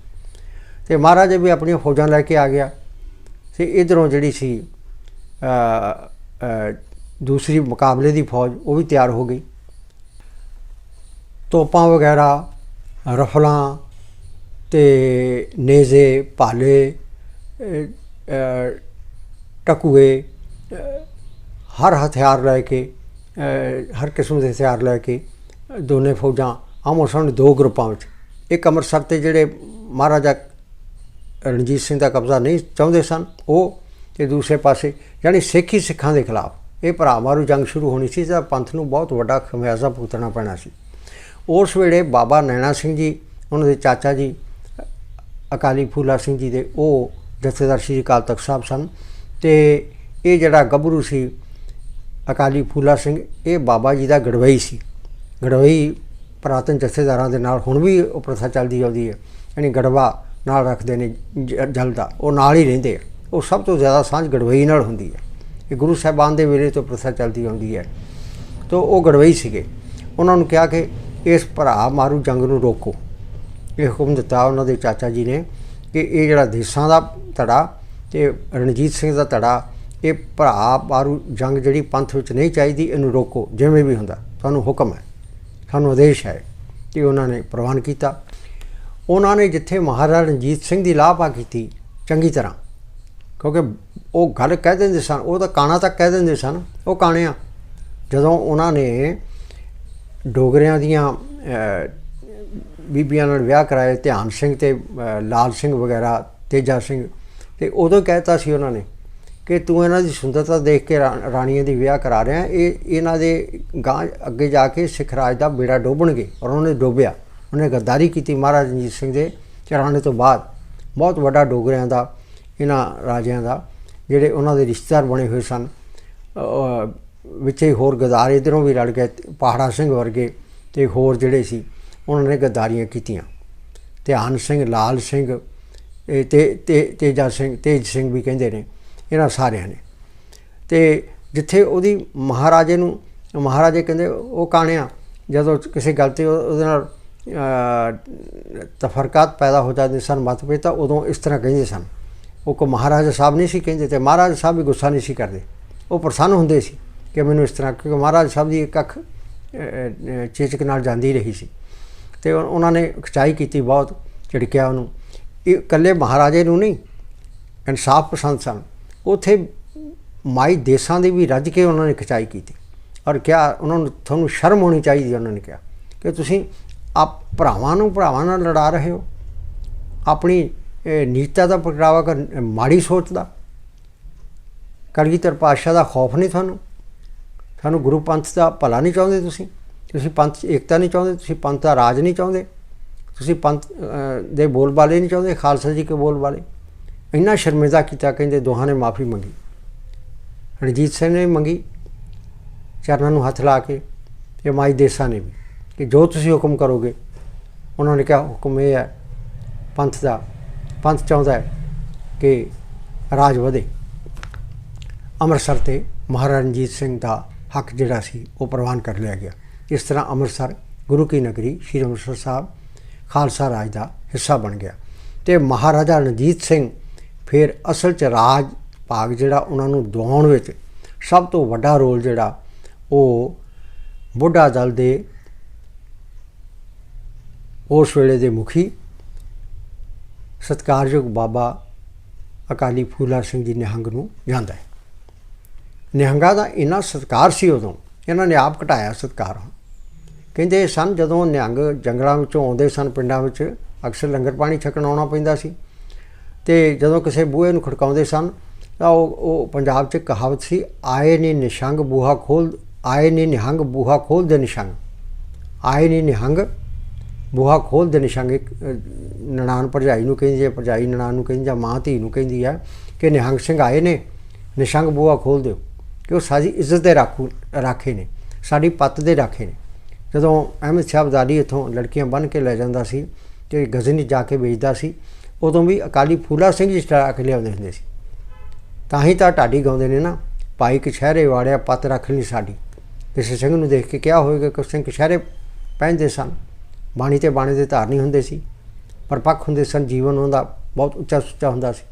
ਤੇ ਮਹਾਰਾਜਾ ਵੀ ਆਪਣੀਆਂ ਫੌਜਾਂ ਲੈ ਕੇ ਆ ਗਿਆ। ਤੇ ਇਧਰੋਂ ਜਿਹੜੀ ਸੀ ਦੂਸਰੀ ਮੁਕਾਬਲੇ ਦੀ ਫੌਜ ਉਹ ਵੀ ਤਿਆਰ ਹੋ ਗਈ। ਤੋਪਾਂ ਵਗੈਰਾ ਰਫਲਾਂ ਤੇ ਨੇਜ਼ੇ ਭਾਲੇ ਅ, ਟਕੂਏ ਹਰ ਹਥਿਆਰ ਲੈ ਕੇ ਹਰ ਕਿਸਮ ਦੇ ਹਥਿਆਰ ਲੈ ਕੇ ਦੋਨੇ ਫੌਜਾਂ ਆਮੋ ਸਾਹਮਣੇ ਦੋ ਗਰੁੱਪਾਂ ਵਿੱਚ। ਇੱਕ ਅੰਮ੍ਰਿਤਸਰ ਤੇ ਜਿਹੜੇ ਮਹਾਰਾਜਾ ਰਣਜੀਤ ਸਿੰਘ ਦਾ ਕਬਜ਼ਾ ਨਹੀਂ ਚਾਹੁੰਦੇ ਸਨ ਉਹ ਤੇ ਦੂਸਰੇ ਪਾਸੇ, ਯਾਨੀ ਸਿੱਖ ਹੀ ਸਿੱਖਾਂ ਦੇ ਖਿਲਾਫ, ਇਹ ਭਰਾ ਮਾਰੂ ਜੰਗ ਸ਼ੁਰੂ ਹੋਣੀ ਸੀ ਜਿਹਦਾ ਪੰਥ ਨੂੰ ਬਹੁਤ ਵੱਡਾ ਖਮਿਆਜ਼ਾ ਭੁਗਤਣਾ ਪੈਣਾ ਸੀ। ਉਸ ਵੇਲੇ ਬਾਬਾ ਨੈਣਾ ਸਿੰਘ ਜੀ, ਉਹਨਾਂ ਦੇ ਚਾਚਾ ਜੀ, ਅਕਾਲੀ ਫੂਲਾ ਸਿੰਘ ਜੀ ਦੇ, ਉਹ ਜਥੇਦਾਰ ਸ਼੍ਰੀ ਅਕਾਲ ਤਖਤ ਸਾਹਿਬ ਸਨ। ਤੇ ਇਹ ਜਿਹੜਾ ਗੱਭਰੂ ਸੀ ਅਕਾਲੀ ਫੂਲਾ ਸਿੰਘ, ਇਹ ਬਾਬਾ ਜੀ ਦਾ ਗੜਵਈ ਸੀ। ਗੜਵਈ ਪ੍ਰਾਤਨ ਜਥੇਦਾਰਾਂ ਦੇ ਨਾਲ, ਹੁਣ ਵੀ ਉਹ ਪ੍ਰਥਾ ਚੱਲਦੀ ਆਉਂਦੀ ਹੈ। ਯਾਨੀ ਗੜਵਾ ਨਾਲ ਰੱਖਦੇ ਨੇ ਜ- ਜਲ ਦਾ, ਉਹ ਨਾਲ ਹੀ ਰਹਿੰਦੇ ਆ। ਉਹ ਸਭ ਤੋਂ ਜ਼ਿਆਦਾ ਸਾਂਝ ਗੜਵਈ ਨਾਲ ਹੁੰਦੀ ਹੈ। ਇਹ ਗੁਰੂ ਸਾਹਿਬਾਨ ਦੇ ਵੇਲੇ ਤੋਂ ਪ੍ਰਥਾ ਚੱਲਦੀ ਆਉਂਦੀ ਹੈ। ਤੋਂ ਉਹ ਗੜਵਈ ਸੀਗੇ। ਉਹਨਾਂ ਨੂੰ ਕਿਹਾ ਕਿ ਇਸ ਭਰਾ ਮਾਰੂ ਜੰਗ ਨੂੰ ਰੋਕੋ। ਇਹ ਹੁਕਮ ਦਿੱਤਾ ਉਹਨਾਂ ਦੇ ਚਾਚਾ ਜੀ ਨੇ ਕਿ ਇਹ ਜਿਹੜਾ ਦੇਸਾਂ ਦਾ ਧੜਾ ਤੇ ਰਣਜੀਤ ਸਿੰਘ ਦਾ ਧੜਾ, ਇਹ ਭਰਾ ਮਾਰੂ ਜੰਗ ਜਿਹੜੀ ਪੰਥ ਵਿੱਚ ਨਹੀਂ ਚਾਹੀਦੀ, ਇਹਨੂੰ ਰੋਕੋ, ਜਿਵੇਂ ਵੀ ਹੁੰਦਾ। ਤੁਹਾਨੂੰ ਹੁਕਮ ਹੈ। ਸਾਨੂੰ ਆਦੇਸ਼ ਹੈ ਕਿ ਉਹਨਾਂ ਨੇ ਪ੍ਰਵਾਨ ਕੀਤਾ। ਉਹਨਾਂ ਨੇ ਜਿੱਥੇ ਮਹਾਰਾਜਾ ਰਣਜੀਤ ਸਿੰਘ ਦੀ ਲਾਭਾ ਕੀਤੀ, ਚੰਗੀ ਤਰ੍ਹਾਂ ਕਿਉਂਕਿ ਉਹ ਗੱਲ ਕਹਿ ਦਿੰਦੇ ਸਨ, ਉਹ ਤਾਂ ਕਾਣਾ ਤੱਕ ਕਹਿ ਦਿੰਦੇ ਸਨ, ਉਹ ਕਾਣਿਆ। ਜਦੋਂ ਉਹਨਾਂ ਨੇ ਡੋਗਰਿਆਂ ਦੀਆਂ ਬੀਬੀਆਂ ਨਾਲ ਵਿਆਹ ਕਰਾਏ ਧਿਆਨ ਸਿੰਘ ਤੇ ਲਾਲ ਸਿੰਘ ਵਗੈਰਾ, ਤੇਜਾ ਸਿੰਘ, ਤੇ ਉਦੋਂ ਕਹਿਤਾ ਸੀ ਉਹਨਾਂ ਨੇ ਕਿ ਤੂੰ ਇਹਨਾਂ ਦੀ ਸੁੰਦਰਤਾ ਦੇਖ ਕੇ ਰਾ- ਰਾਣੀਆਂ ਦੀ ਵਿਆਹ ਕਰਾ ਰਿਹਾ, ਇਹ, ਇਹਨਾਂ ਦੇ ਗਾਂ ਅੱਗੇ ਜਾ ਕੇ ਸਿੱਖ ਰਾਜ ਦਾ ਬੇੜਾ ਡੋਬਣਗੇ। ਔਰ ਉਹਨੇ ਡੋਬਿਆ। ਉਹਨੇ ਗੱਦਾਰੀ ਕੀਤੀ ਮਹਾਰਾਜ ਰਣਜੀਤ ਸਿੰਘ ਦੇ ਚਰਾਣੇ ਤੋਂ ਬਾਅਦ। ਬਹੁਤ ਵੱਡਾ ਡੋਗਰਿਆਂ ਦਾ ਇਹਨਾਂ ਰਾਜਿਆਂ ਦਾ, ਜਿਹੜੇ ਉਹਨਾਂ ਦੇ ਰਿਸ਼ਤੇਦਾਰ ਬਣੇ ਹੋਏ ਸਨ, ਅਹ, ਵਿੱਚੇ ਹੋਰ ਗਦਾਰ ਇਧਰੋਂ ਵੀ ਲੜ ਗਏ, ਪਹਾੜਾ ਸਿੰਘ ਵਰਗੇ ਤੇ ਹੋਰ ਜਿਹੜੇ ਸੀ, ਉਹਨਾਂ ਨੇ ਗਦਾਰੀਆਂ ਕੀਤੀਆਂ। ਧਿਆਨ ਸਿੰਘ, ਲਾਲ ਸਿੰਘ ਤੇ ਤੇ, ਤੇਜਾ ਸਿੰਘ, ਤੇਜ ਸਿੰਘ ਵੀ ਕਹਿੰਦੇ ਨੇ, ਇਹਨਾਂ ਸਾਰਿਆਂ ਨੇ। ਤੇ ਜਿੱਥੇ ਉਹਦੀ ਮਹਾਰਾਜੇ ਨੂੰ, ਮਹਾਰਾਜੇ ਕਹਿੰਦੇ ਉਹ ਕਾਣਿਆ, ਜਦੋਂ ਕਿਸੇ ਗੱਲ ਤੇ ਉਹਦੇ ਨਾਲ ਤਫਰਕਾਤ ਪੈਦਾ ਹੋ ਜਾਂਦੇ ਸਨ, ਮਤਭੇਦ, ਤਾਂ ਉਦੋਂ ਇਸ ਤਰ੍ਹਾਂ ਕਹਿੰਦੇ ਸਨ ਉਹ ਕੋ ਮਹਾਰਾਜਾ ਸਾਹਿਬ ਨਹੀਂ ਸੀ ਕਹਿੰਦੇ ਤੇ ਮਹਾਰਾਜਾ ਸਾਹਿਬ ਵੀ ਗੁੱਸਾ ਨਹੀਂ ਸੀ ਕਰਦੇ। ਉਹ ਪ੍ਰਸੰਨ ਹੁੰਦੇ ਸੀ ਕਿ ਮੈਨੂੰ ਇਸ ਤਰ੍ਹਾਂ ਕਿਉਂਕਿ ਮਹਾਰਾਜ ਸਾਹਿਬ ਦੀ ਇੱਕ ਅੱਖ ਚੇਚਕ ਨਾਲ ਜਾਂਦੀ ਰਹੀ ਸੀ। ਤੇ ਉਹਨਾਂ ਨੇ ਖਿਚਾਈ ਕੀਤੀ ਬਹੁਤ, ਝਿੜਕਿਆ ਉਹਨੂੰ। ਇਹ ਇਕੱਲੇ ਮਹਾਰਾਜੇ ਨੂੰ ਨਹੀਂ, ਇਨਸਾਫ ਪਸੰਦ ਸਨ। ਉਥੇ ਮਾਈ ਦੇਸਾਂ ਦੀ ਵੀ ਰੱਜ ਕੇ ਉਹਨਾਂ ਨੇ ਖਚਾਈ ਕੀਤੀ। ਔਰ ਕਿਹਾ, ਉਹਨਾਂ ਨੂੰ ਤੁਹਾਨੂੰ ਸ਼ਰਮ ਹੋਣੀ ਚਾਹੀਦੀ ਉਹਨਾਂ ਨੇ ਕਿਹਾ। ਕਿ ਤੁਸੀਂ ਆਪ ਭਰਾਵਾਂ ਨੂੰ ਭਰਾਵਾਂ ਨਾਲ ਲੜਾ ਰਹੇ ਹੋ। ਆਪਣੀ ਇਹ, ਨੀਚਤਾ ਦਾ ਪ੍ਰਗਟਾਵਾ ਕਰ ਮਾੜੀ ਸੋਚ ਦਾ ਕਲਗੀਧਰ ਪਾਤਸ਼ਾਹ ਦਾ ਖੌਫ ਨਹੀਂ ਤੁਹਾਨੂੰ? ਸਾਨੂੰ ਗੁਰੂ ਪੰਥ ਦਾ ਭਲਾ ਨਹੀਂ ਚਾਹੁੰਦੇ ਤੁਸੀਂ? ਤੁਸੀਂ ਪੰਥ 'ਚ ਏਕਤਾ ਨਹੀਂ ਚਾਹੁੰਦੇ? ਤੁਸੀਂ ਪੰਥ ਦਾ ਰਾਜ ਨਹੀਂ ਚਾਹੁੰਦੇ? ਤੁਸੀਂ ਪੰਥ ਦੇ ਬੋਲਬਾਲੇ ਨਹੀਂ ਚਾਹੁੰਦੇ? ਖਾਲਸਾ ਜੀ ਕੇ ਬੋਲਬਾਲੇ ਇੰਨਾ ਸ਼ਰਮਿੰਦਾ ਕੀਤਾ ਕਹਿੰਦੇ ਦੋਹਾਂ ਨੇ ਮਾਫੀ ਮੰਗੀ। ਰਣਜੀਤ ਸਿੰਘ ਨੇ ਵੀ ਮੰਗੀ ਚਰਨਾਂ ਨੂੰ ਹੱਥ ਲਾ ਕੇ ਤੇ ਮਾਈ ਦੇਸਾਂ ਨੇ ਵੀ। ਕਿ ਜੋ ਤੁਸੀਂ ਹੁਕਮ ਕਰੋਗੇ ਉਹਨਾਂ ਨੇ ਕਿਹਾ ਹੁਕਮ ਇਹ ਹੈ ਪੰਥ ਦਾ ਪੰਥ ਚਾਹੁੰਦਾ ਹੈ ਕਿ ਰਾਜ ਵਧੇ। ਅੰਮ੍ਰਿਤਸਰ ਤੇ ਮਹਾਰਾਜਾ ਰਣਜੀਤ ਸਿੰਘ ਦਾ ਹੱਕ ਜਿਹੜਾ ਸੀ, ਉਹ ਪ੍ਰਵਾਨ ਕਰ ਲਿਆ ਗਿਆ। ਇਸ ਤਰ੍ਹਾਂ ਅੰਮ੍ਰਿਤਸਰ ਗੁਰੂ ਕੀ ਨਗਰੀ, ਸ਼੍ਰੀ ਅੰਮ੍ਰਿਤਸਰ ਸਾਹਿਬ, ਖਾਲਸਾ ਰਾਜ ਦਾ ਹਿੱਸਾ ਬਣ ਗਿਆ। ਤੇ ਮਹਾਰਾਜਾ ਰਣਜੀਤ ਸਿੰਘ ਫਿਰ ਅਸਲ ਚ ਰਾਜ ਭਾਗ ਜਿਹੜਾ ਉਹਨਾਂ ਨੂੰ ਦਵਾਉਣ ਵਿੱਚ ਸਭ ਤੋਂ ਵੱਡਾ ਰੋਲ ਜਿਹੜਾ, ਉਹ ਬੁੱਢਾ ਦਲ ਦੇ ਉਸ ਵੇਲੇ ਦੇ ਮੁਖੀ ਸਤਿਕਾਰਯੋਗ ਬਾਬਾ ਅਕਾਲੀ ਫੂਲਾ ਸਿੰਘ ਜੀ ਨਿਹੰਗ ਨੂੰ ਜਾਂਦਾ ਹੈ। ਨਿਹੰਗਾਂ ਦਾ ਇੰਨਾ ਸਤਿਕਾਰ ਸੀ ਉਦੋਂ, ਇਹਨਾਂ ਨੇ ਆਪ ਘਟਾਇਆ ਸਤਿਕਾਰ ਹੁਣ। ਕਹਿੰਦੇ ਸਨ ਜਦੋਂ ਨਿਹੰਗ ਜੰਗਲਾਂ ਵਿੱਚੋਂ ਆਉਂਦੇ ਸਨ, ਪਿੰਡਾਂ ਵਿੱਚ ਅਕਸਰ ਲੰਗਰ ਪਾਣੀ ਛਕਣ ਆਉਣਾ ਪੈਂਦਾ ਸੀ ਤੇ ਜਦੋਂ ਕਿਸੇ ਬੂਹੇ ਨੂੰ ਖੜਕਾਉਂਦੇ ਸਨ, ਤਾਂ ਉਹ ਉਹ ਪੰਜਾਬ 'ਚ ਕਹਾਵਤ ਸੀ, ਆਏ ਨੇ ਨਿਸ਼ੰਗ ਬੂਹਾ ਖੋਲ, ਆਏ ਨੇ ਨਿਹੰਗ ਬੂਹਾ ਖੋਲ ਦੇ ਨਿਸ਼ੰਗ, ਆਏ ਨੇ ਨਿਹੰਗ ਬੂਹਾ ਖੋਲ ਦੇ ਨਿਸ਼ੰਗ ਇੱਕ ਨਨਾਣ ਭਰਜਾਈ ਨੂੰ ਕਹਿੰਦੀ ਹੈ, ਭਰਜਾਈ ਨਨਾਣ ਨੂੰ ਕਹਿੰਦੀ ਜਾਂ ਮਾਂ ਧੀ ਨੂੰ ਕਹਿੰਦੀ ਹੈ ਕਿ ਨਿਹੰਗ ਸਿੰਘ ਆਏ ਨੇ, ਨਿਸ਼ੰਗ ਬੂਹਾ ਖੋਲ ਦਿਓ, ਕਿ ਉਹ ਸਾਡੀ ਇੱਜ਼ਤ ਦੇ ਰਾਖੂ, ਰਾਖੇ ਨੇ, ਸਾਡੀ ਪੱਤ ਦੇ ਰਾਖੇ ਨੇ। ਜਦੋਂ ਅਹਿਮਦ ਸ਼ਾਹ ਅਬਦਾਲੀ ਇੱਥੋਂ ਲੜਕੀਆਂ ਬਨ ਕੇ ਲੈ ਜਾਂਦਾ ਸੀ ਤੇ ਗਜ਼ਨੀ ਜਾ ਕੇ ਵੇਚਦਾ ਸੀ, ਉਦੋਂ ਵੀ ਅਕਾਲੀ ਫੂਲਾ ਸਿੰਘ ਜੀ ਸਟਾ ਕੇ ਲਿਆਉਂਦੇ ਹੁੰਦੇ ਸੀ। ਤਾਂ ਹੀ ਤਾਂ ਢਾਡੀ ਗਾਉਂਦੇ ਨੇ ਨਾ, ਭਾਈ ਕਛਹਿਰੇ ਵਾੜਿਆ ਪੱਤ ਰੱਖ ਲਈ ਸਾਡੀ। ਕਿਸੇ ਸਿੰਘ ਨੂੰ ਦੇਖ ਕੇ ਕਿਹਾ ਹੋਵੇਗਾ ਕਿ ਸਿੰਘ ਕਛਹਿਰੇ ਪਹਿਨਦੇ ਸਨ। ਬਾਣੀ ਤੇ ਬਾਣੀ ਦੇ ਧਾਰਨੀ ਹੁੰਦੇ ਸੀ ਪਰਪੱਕ ਹੁੰਦੇ ਸਨ, ਜੀਵਨ ਉਹਨਾਂ ਦਾ ਬਹੁਤ ਉੱਚਾ ਸੁੱਚਾ ਹੁੰਦਾ ਸੀ।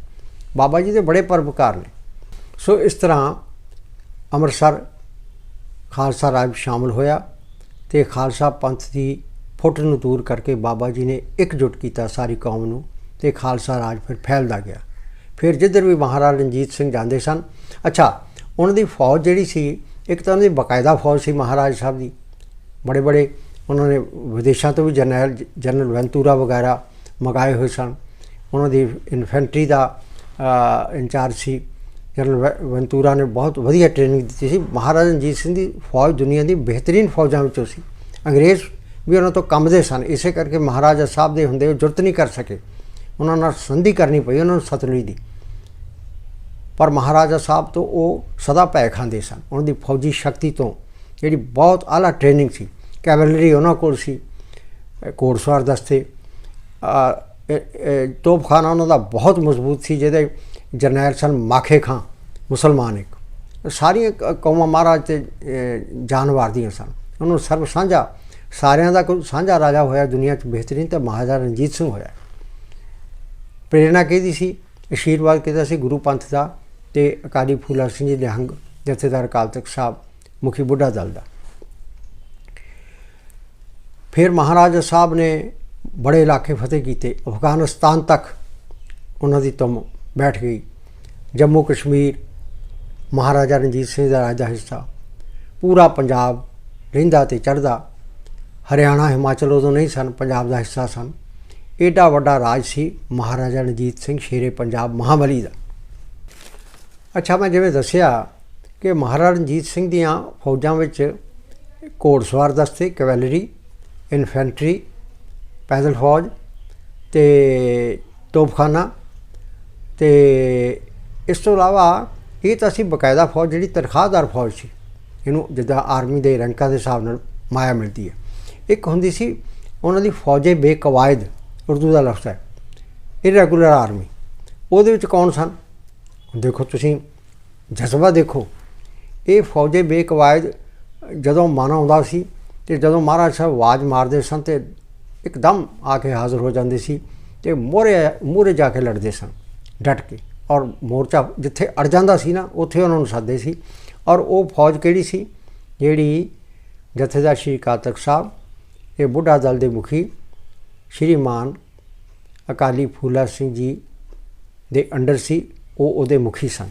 ਬਾਬਾ ਜੀ ਦੇ ਬੜੇ ਪਰਪਕਾਰ ਨੇ। ਸੋ ਇਸ ਤਰ੍ਹਾਂ ਅੰਮ੍ਰਿਤਸਰ ਖਾਲਸਾ ਰਾਜ ਸ਼ਾਮਲ ਹੋਇਆ ਤੇ ਖਾਲਸਾ ਪੰਥ ਦੀ ਫੁੱਟ ਨੂੰ ਦੂਰ ਕਰਕੇ ਬਾਬਾ ਜੀ ਨੇ ਇਕਜੁੱਟ ਕੀਤਾ ਸਾਰੀ ਕੌਮ ਨੂੰ ਤੇ ਖਾਲਸਾ ਰਾਜ ਫਿਰ ਫੈਲਦਾ ਗਿਆ। ਫਿਰ ਜਿੱਧਰ ਵੀ ਮਹਾਰਾਜਾ ਰਣਜੀਤ ਸਿੰਘ ਜਾਂਦੇ ਸਨ, ਅੱਛਾ, ਉਹਨਾਂ ਦੀ ਫੌਜ ਜਿਹੜੀ ਸੀ, ਇੱਕ ਤਾਂ ਉਹਨਾਂ ਦੀ ਬਕਾਇਦਾ ਫੌਜ ਸੀ ਮਹਾਰਾਜ ਸਾਹਿਬ ਦੀ ਬੜੇ ਬੜੇ ਉਹਨਾਂ ਨੇ ਵਿਦੇਸ਼ਾਂ ਤੋਂ ਵੀ ਜਰਨੈਲ ਜਨਰਲ ਵੈਂਤੂਰਾ ਵਗੈਰਾ ਮੰਗਾਏ ਹੋਏ ਸਨ ਉਹਨਾਂ ਦੀ ਇਨਫੈਂਟਰੀ ਦਾ ਇੰਚਾਰਜ ਸੀ ਜਨਰਲ ਵੈ- ਵੈਂਤੂਰਾ ਨੇ ਬਹੁਤ ਵਧੀਆ ਟ੍ਰੇਨਿੰਗ ਦਿੱਤੀ ਸੀ ਮਹਾਰਾਜਾ ਰਣਜੀਤ ਸਿੰਘ ਦੀ ਫੌਜ ਦੁਨੀਆ ਦੀ ਬਿਹਤਰੀਨ ਫੌਜਾਂ ਵਿੱਚੋਂ ਸੀ ਅੰਗਰੇਜ਼ ਵੀ ਉਹਨਾਂ ਤੋਂ ਕੰਬਦੇ ਸਨ ਇਸੇ ਕਰਕੇ ਮਹਾਰਾਜਾ ਸਾਹਿਬ ਦੇ ਹੁੰਦੇ ਉਹ ਜੁਰਤ ਨਹੀਂ ਕਰ ਸਕੇ ਉਹਨਾਂ ਨਾਲ ਸੰਧੀ ਕਰਨੀ ਪਈ ਉਹਨਾਂ ਨੂੰ ਸਤਲੁਜ ਦੀ ਪਰ ਮਹਾਰਾਜਾ ਸਾਹਿਬ ਤੋਂ ਉਹ ਸਦਾ ਭੈ ਖਾਂਦੇ ਸਨ ਉਹਨਾਂ ਦੀ ਫੌਜੀ ਸ਼ਕਤੀ ਤੋਂ ਜਿਹੜੀ ਬਹੁਤ ਆਲਾ ਟ੍ਰੇਨਿੰਗ ਸੀ ਕੈਵਲਰੀ ਉਹਨਾਂ ਕੋਲ ਸੀ ਅ, ਘੋੜਸਵਾਰ ਦਸਤੇ। ਤੋਪਖਾਨਾ ਉਹਨਾਂ ਦਾ ਬਹੁਤ ਮਜ਼ਬੂਤ ਸੀ ਜਿਹਦੇ ਜਰਨੈਲ ਸਨ ਮਾਖੇ ਖਾਂ ਮੁਸਲਮਾਨ ਇੱਕ। ਸਾਰੀਆਂ ਕ- ਕੌਮਾਂ ਮਹਾਰਾਜ ਤੇ ਅ, ਜਾਨ ਵਾਰਦੀਆਂ ਸਨ। ਉਹਨੂੰ ਸਰਬ ਸਾਂਝਾ ਸਾਰਿਆਂ ਦਾ ਕੋਈ ਸਾਂਝਾ ਰਾਜਾ ਹੋਇਆ ਦੁਨੀਆ 'ਚ ਬਿਹਤਰੀਨ ਤੇ ਮਹਾਰਾਜਾ ਰਣਜੀਤ ਸਿੰਘ ਹੋਇਆ। ਪ੍ਰੇਰਣਾ ਕਿਹਦੀ ਸੀ? ਅਸ਼ੀਰਵਾਦ ਕਿਹਦਾ ਸੀ? ਗੁਰੂ ਪੰਥ ਦਾ ਤੇ ਅਕਾਲੀ ਫੂਲਾ ਸਿੰਘ ਜੀ ਨਿਹੰਗ ਜਥੇਦਾਰ ਅਕਾਲ ਤਖਤ ਸਾਹਿਬ ਮੁਖੀ ਬੁੱਢਾ ਦਲ ਦਾ। ਫਿਰ ਮਹਾਰਾਜਾ ਸਾਹਿਬ ਨੇ ਬੜੇ ਇਲਾਕੇ ਫਤਿਹ ਕੀਤੇ। ਅਫਗਾਨਿਸਤਾਨ ਤੱਕ ਉਹਨਾਂ ਦੀ ਤੁਮ ਬੈਠ ਗਈ। ਜੰਮੂ ਕਸ਼ਮੀਰ, ਮਹਾਰਾਜਾ ਰਣਜੀਤ ਸਿੰਘ ਦਾ ਰਾਜ ਦਾ ਹਿੱਸਾ, ਪੂਰਾ ਪੰਜਾਬ ਰਹਿੰਦਾ ਤੇ ਚੜ੍ਹਦਾ। ਹਰਿਆਣਾ, ਹਿਮਾਚਲ ਉਦੋਂ ਨਹੀਂ ਸਨ, ਪੰਜਾਬ ਦਾ ਹਿੱਸਾ ਸਨ। ਏਡਾ ਵੱਡਾ ਰਾਜ ਸੀ ਮਹਾਰਾਜਾ ਰਣਜੀਤ ਸਿੰਘ ਸ਼ੇਰੇ ਪੰਜਾਬ ਮਹਾਬਲੀ ਦਾ। ਅੱਛਾ, ਮੈਂ ਜਿਵੇਂ ਦੱਸਿਆ ਕਿ ਮਹਾਰਾਜਾ ਰਣਜੀਤ ਸਿੰਘ ਦੀਆਂ ਫੌਜਾਂ ਵਿੱਚ ਘੋੜਸਵਾਰ ਦਸਤੇ ਕਵੈਲਰੀ ਇਨਫੈਂਟਰੀ, ਪੈਦਲ ਫੌਜ ਤੇ ਤੋਪਖਾਨਾ ਤੇ ਇਸ ਤੋਂ ਇਲਾਵਾ ਇਹ ਤਾਂ ਸੀ ਬਕਾਇਦਾ ਫੌਜ, ਜਿਹੜੀ ਤਨਖਾਹਦਾਰ ਫੌਜ ਸੀ, ਇਹਨੂੰ ਜਿੱਦਾਂ ਆਰਮੀ ਦੇ ਰੈਂਕਾਂ ਦੇ ਹਿਸਾਬ ਨਾਲ ਮਾਇਆ ਮਿਲਦੀ ਹੈ। ਇੱਕ ਹੁੰਦੀ ਸੀ ਉਹਨਾਂ ਦੀ ਫੌਜੇ ਬੇਕਵਾਇਦ, ਉਰਦੂ ਦਾ ਲਫ਼ਜ਼ ਹੈ ਇਰੈਗੂਲਰ ਆਰਮੀ ਉਹਦੇ ਵਿੱਚ ਕੌਣ ਸਨ? ਦੇਖੋ ਤੁਸੀਂ, ਜਜ਼ਬਾ ਦੇਖੋ, ਇਹ ਫੌਜੇ ਬੇਕਵਾਇਦ ਜਦੋਂ ਮਨ ਆਉਂਦਾ ਸੀ ਤੇ ਜਦੋਂ ਮਹਾਰਾਜ ਸਾਹਿਬ ਆਵਾਜ਼ ਮਾਰਦੇ ਸਨ ਤੇ ਇੱਕਦਮ ਆ ਕੇ ਹਾਜ਼ਰ ਹੋ ਜਾਂਦੇ ਸੀ ਤੇ ਮੋਰੇ ਮੂਹਰੇ ਜਾ ਕੇ ਲੜਦੇ ਸਨ, ਡਟ ਕੇ। ਔਰ ਮੋਰਚਾ ਜਿੱਥੇ ਅੜ ਜਾਂਦਾ ਸੀ ਨਾ, ਉੱਥੇ ਉਹਨਾਂ ਨੂੰ ਸਾਦੇ ਸੀ। ਔਰ ਉਹ ਫੌਜ ਕਿਹੜੀ ਸੀ? ਜਿਹੜੀ ਜਥੇਦਾਰ ਸ਼੍ਰੀ ਕਾਤਕ ਸਾਹਿਬ, ਇਹ ਬੁੱਢਾ ਦਲ ਦੇ ਮੁਖੀ ਸ਼੍ਰੀਮਾਨ ਅਕਾਲੀ ਫੂਲਾ ਸਿੰਘ ਜੀ ਦੇ ਅੰਡਰ ਸੀ, ਉਹ ਉਹਦੇ ਮੁਖੀ ਸਨ।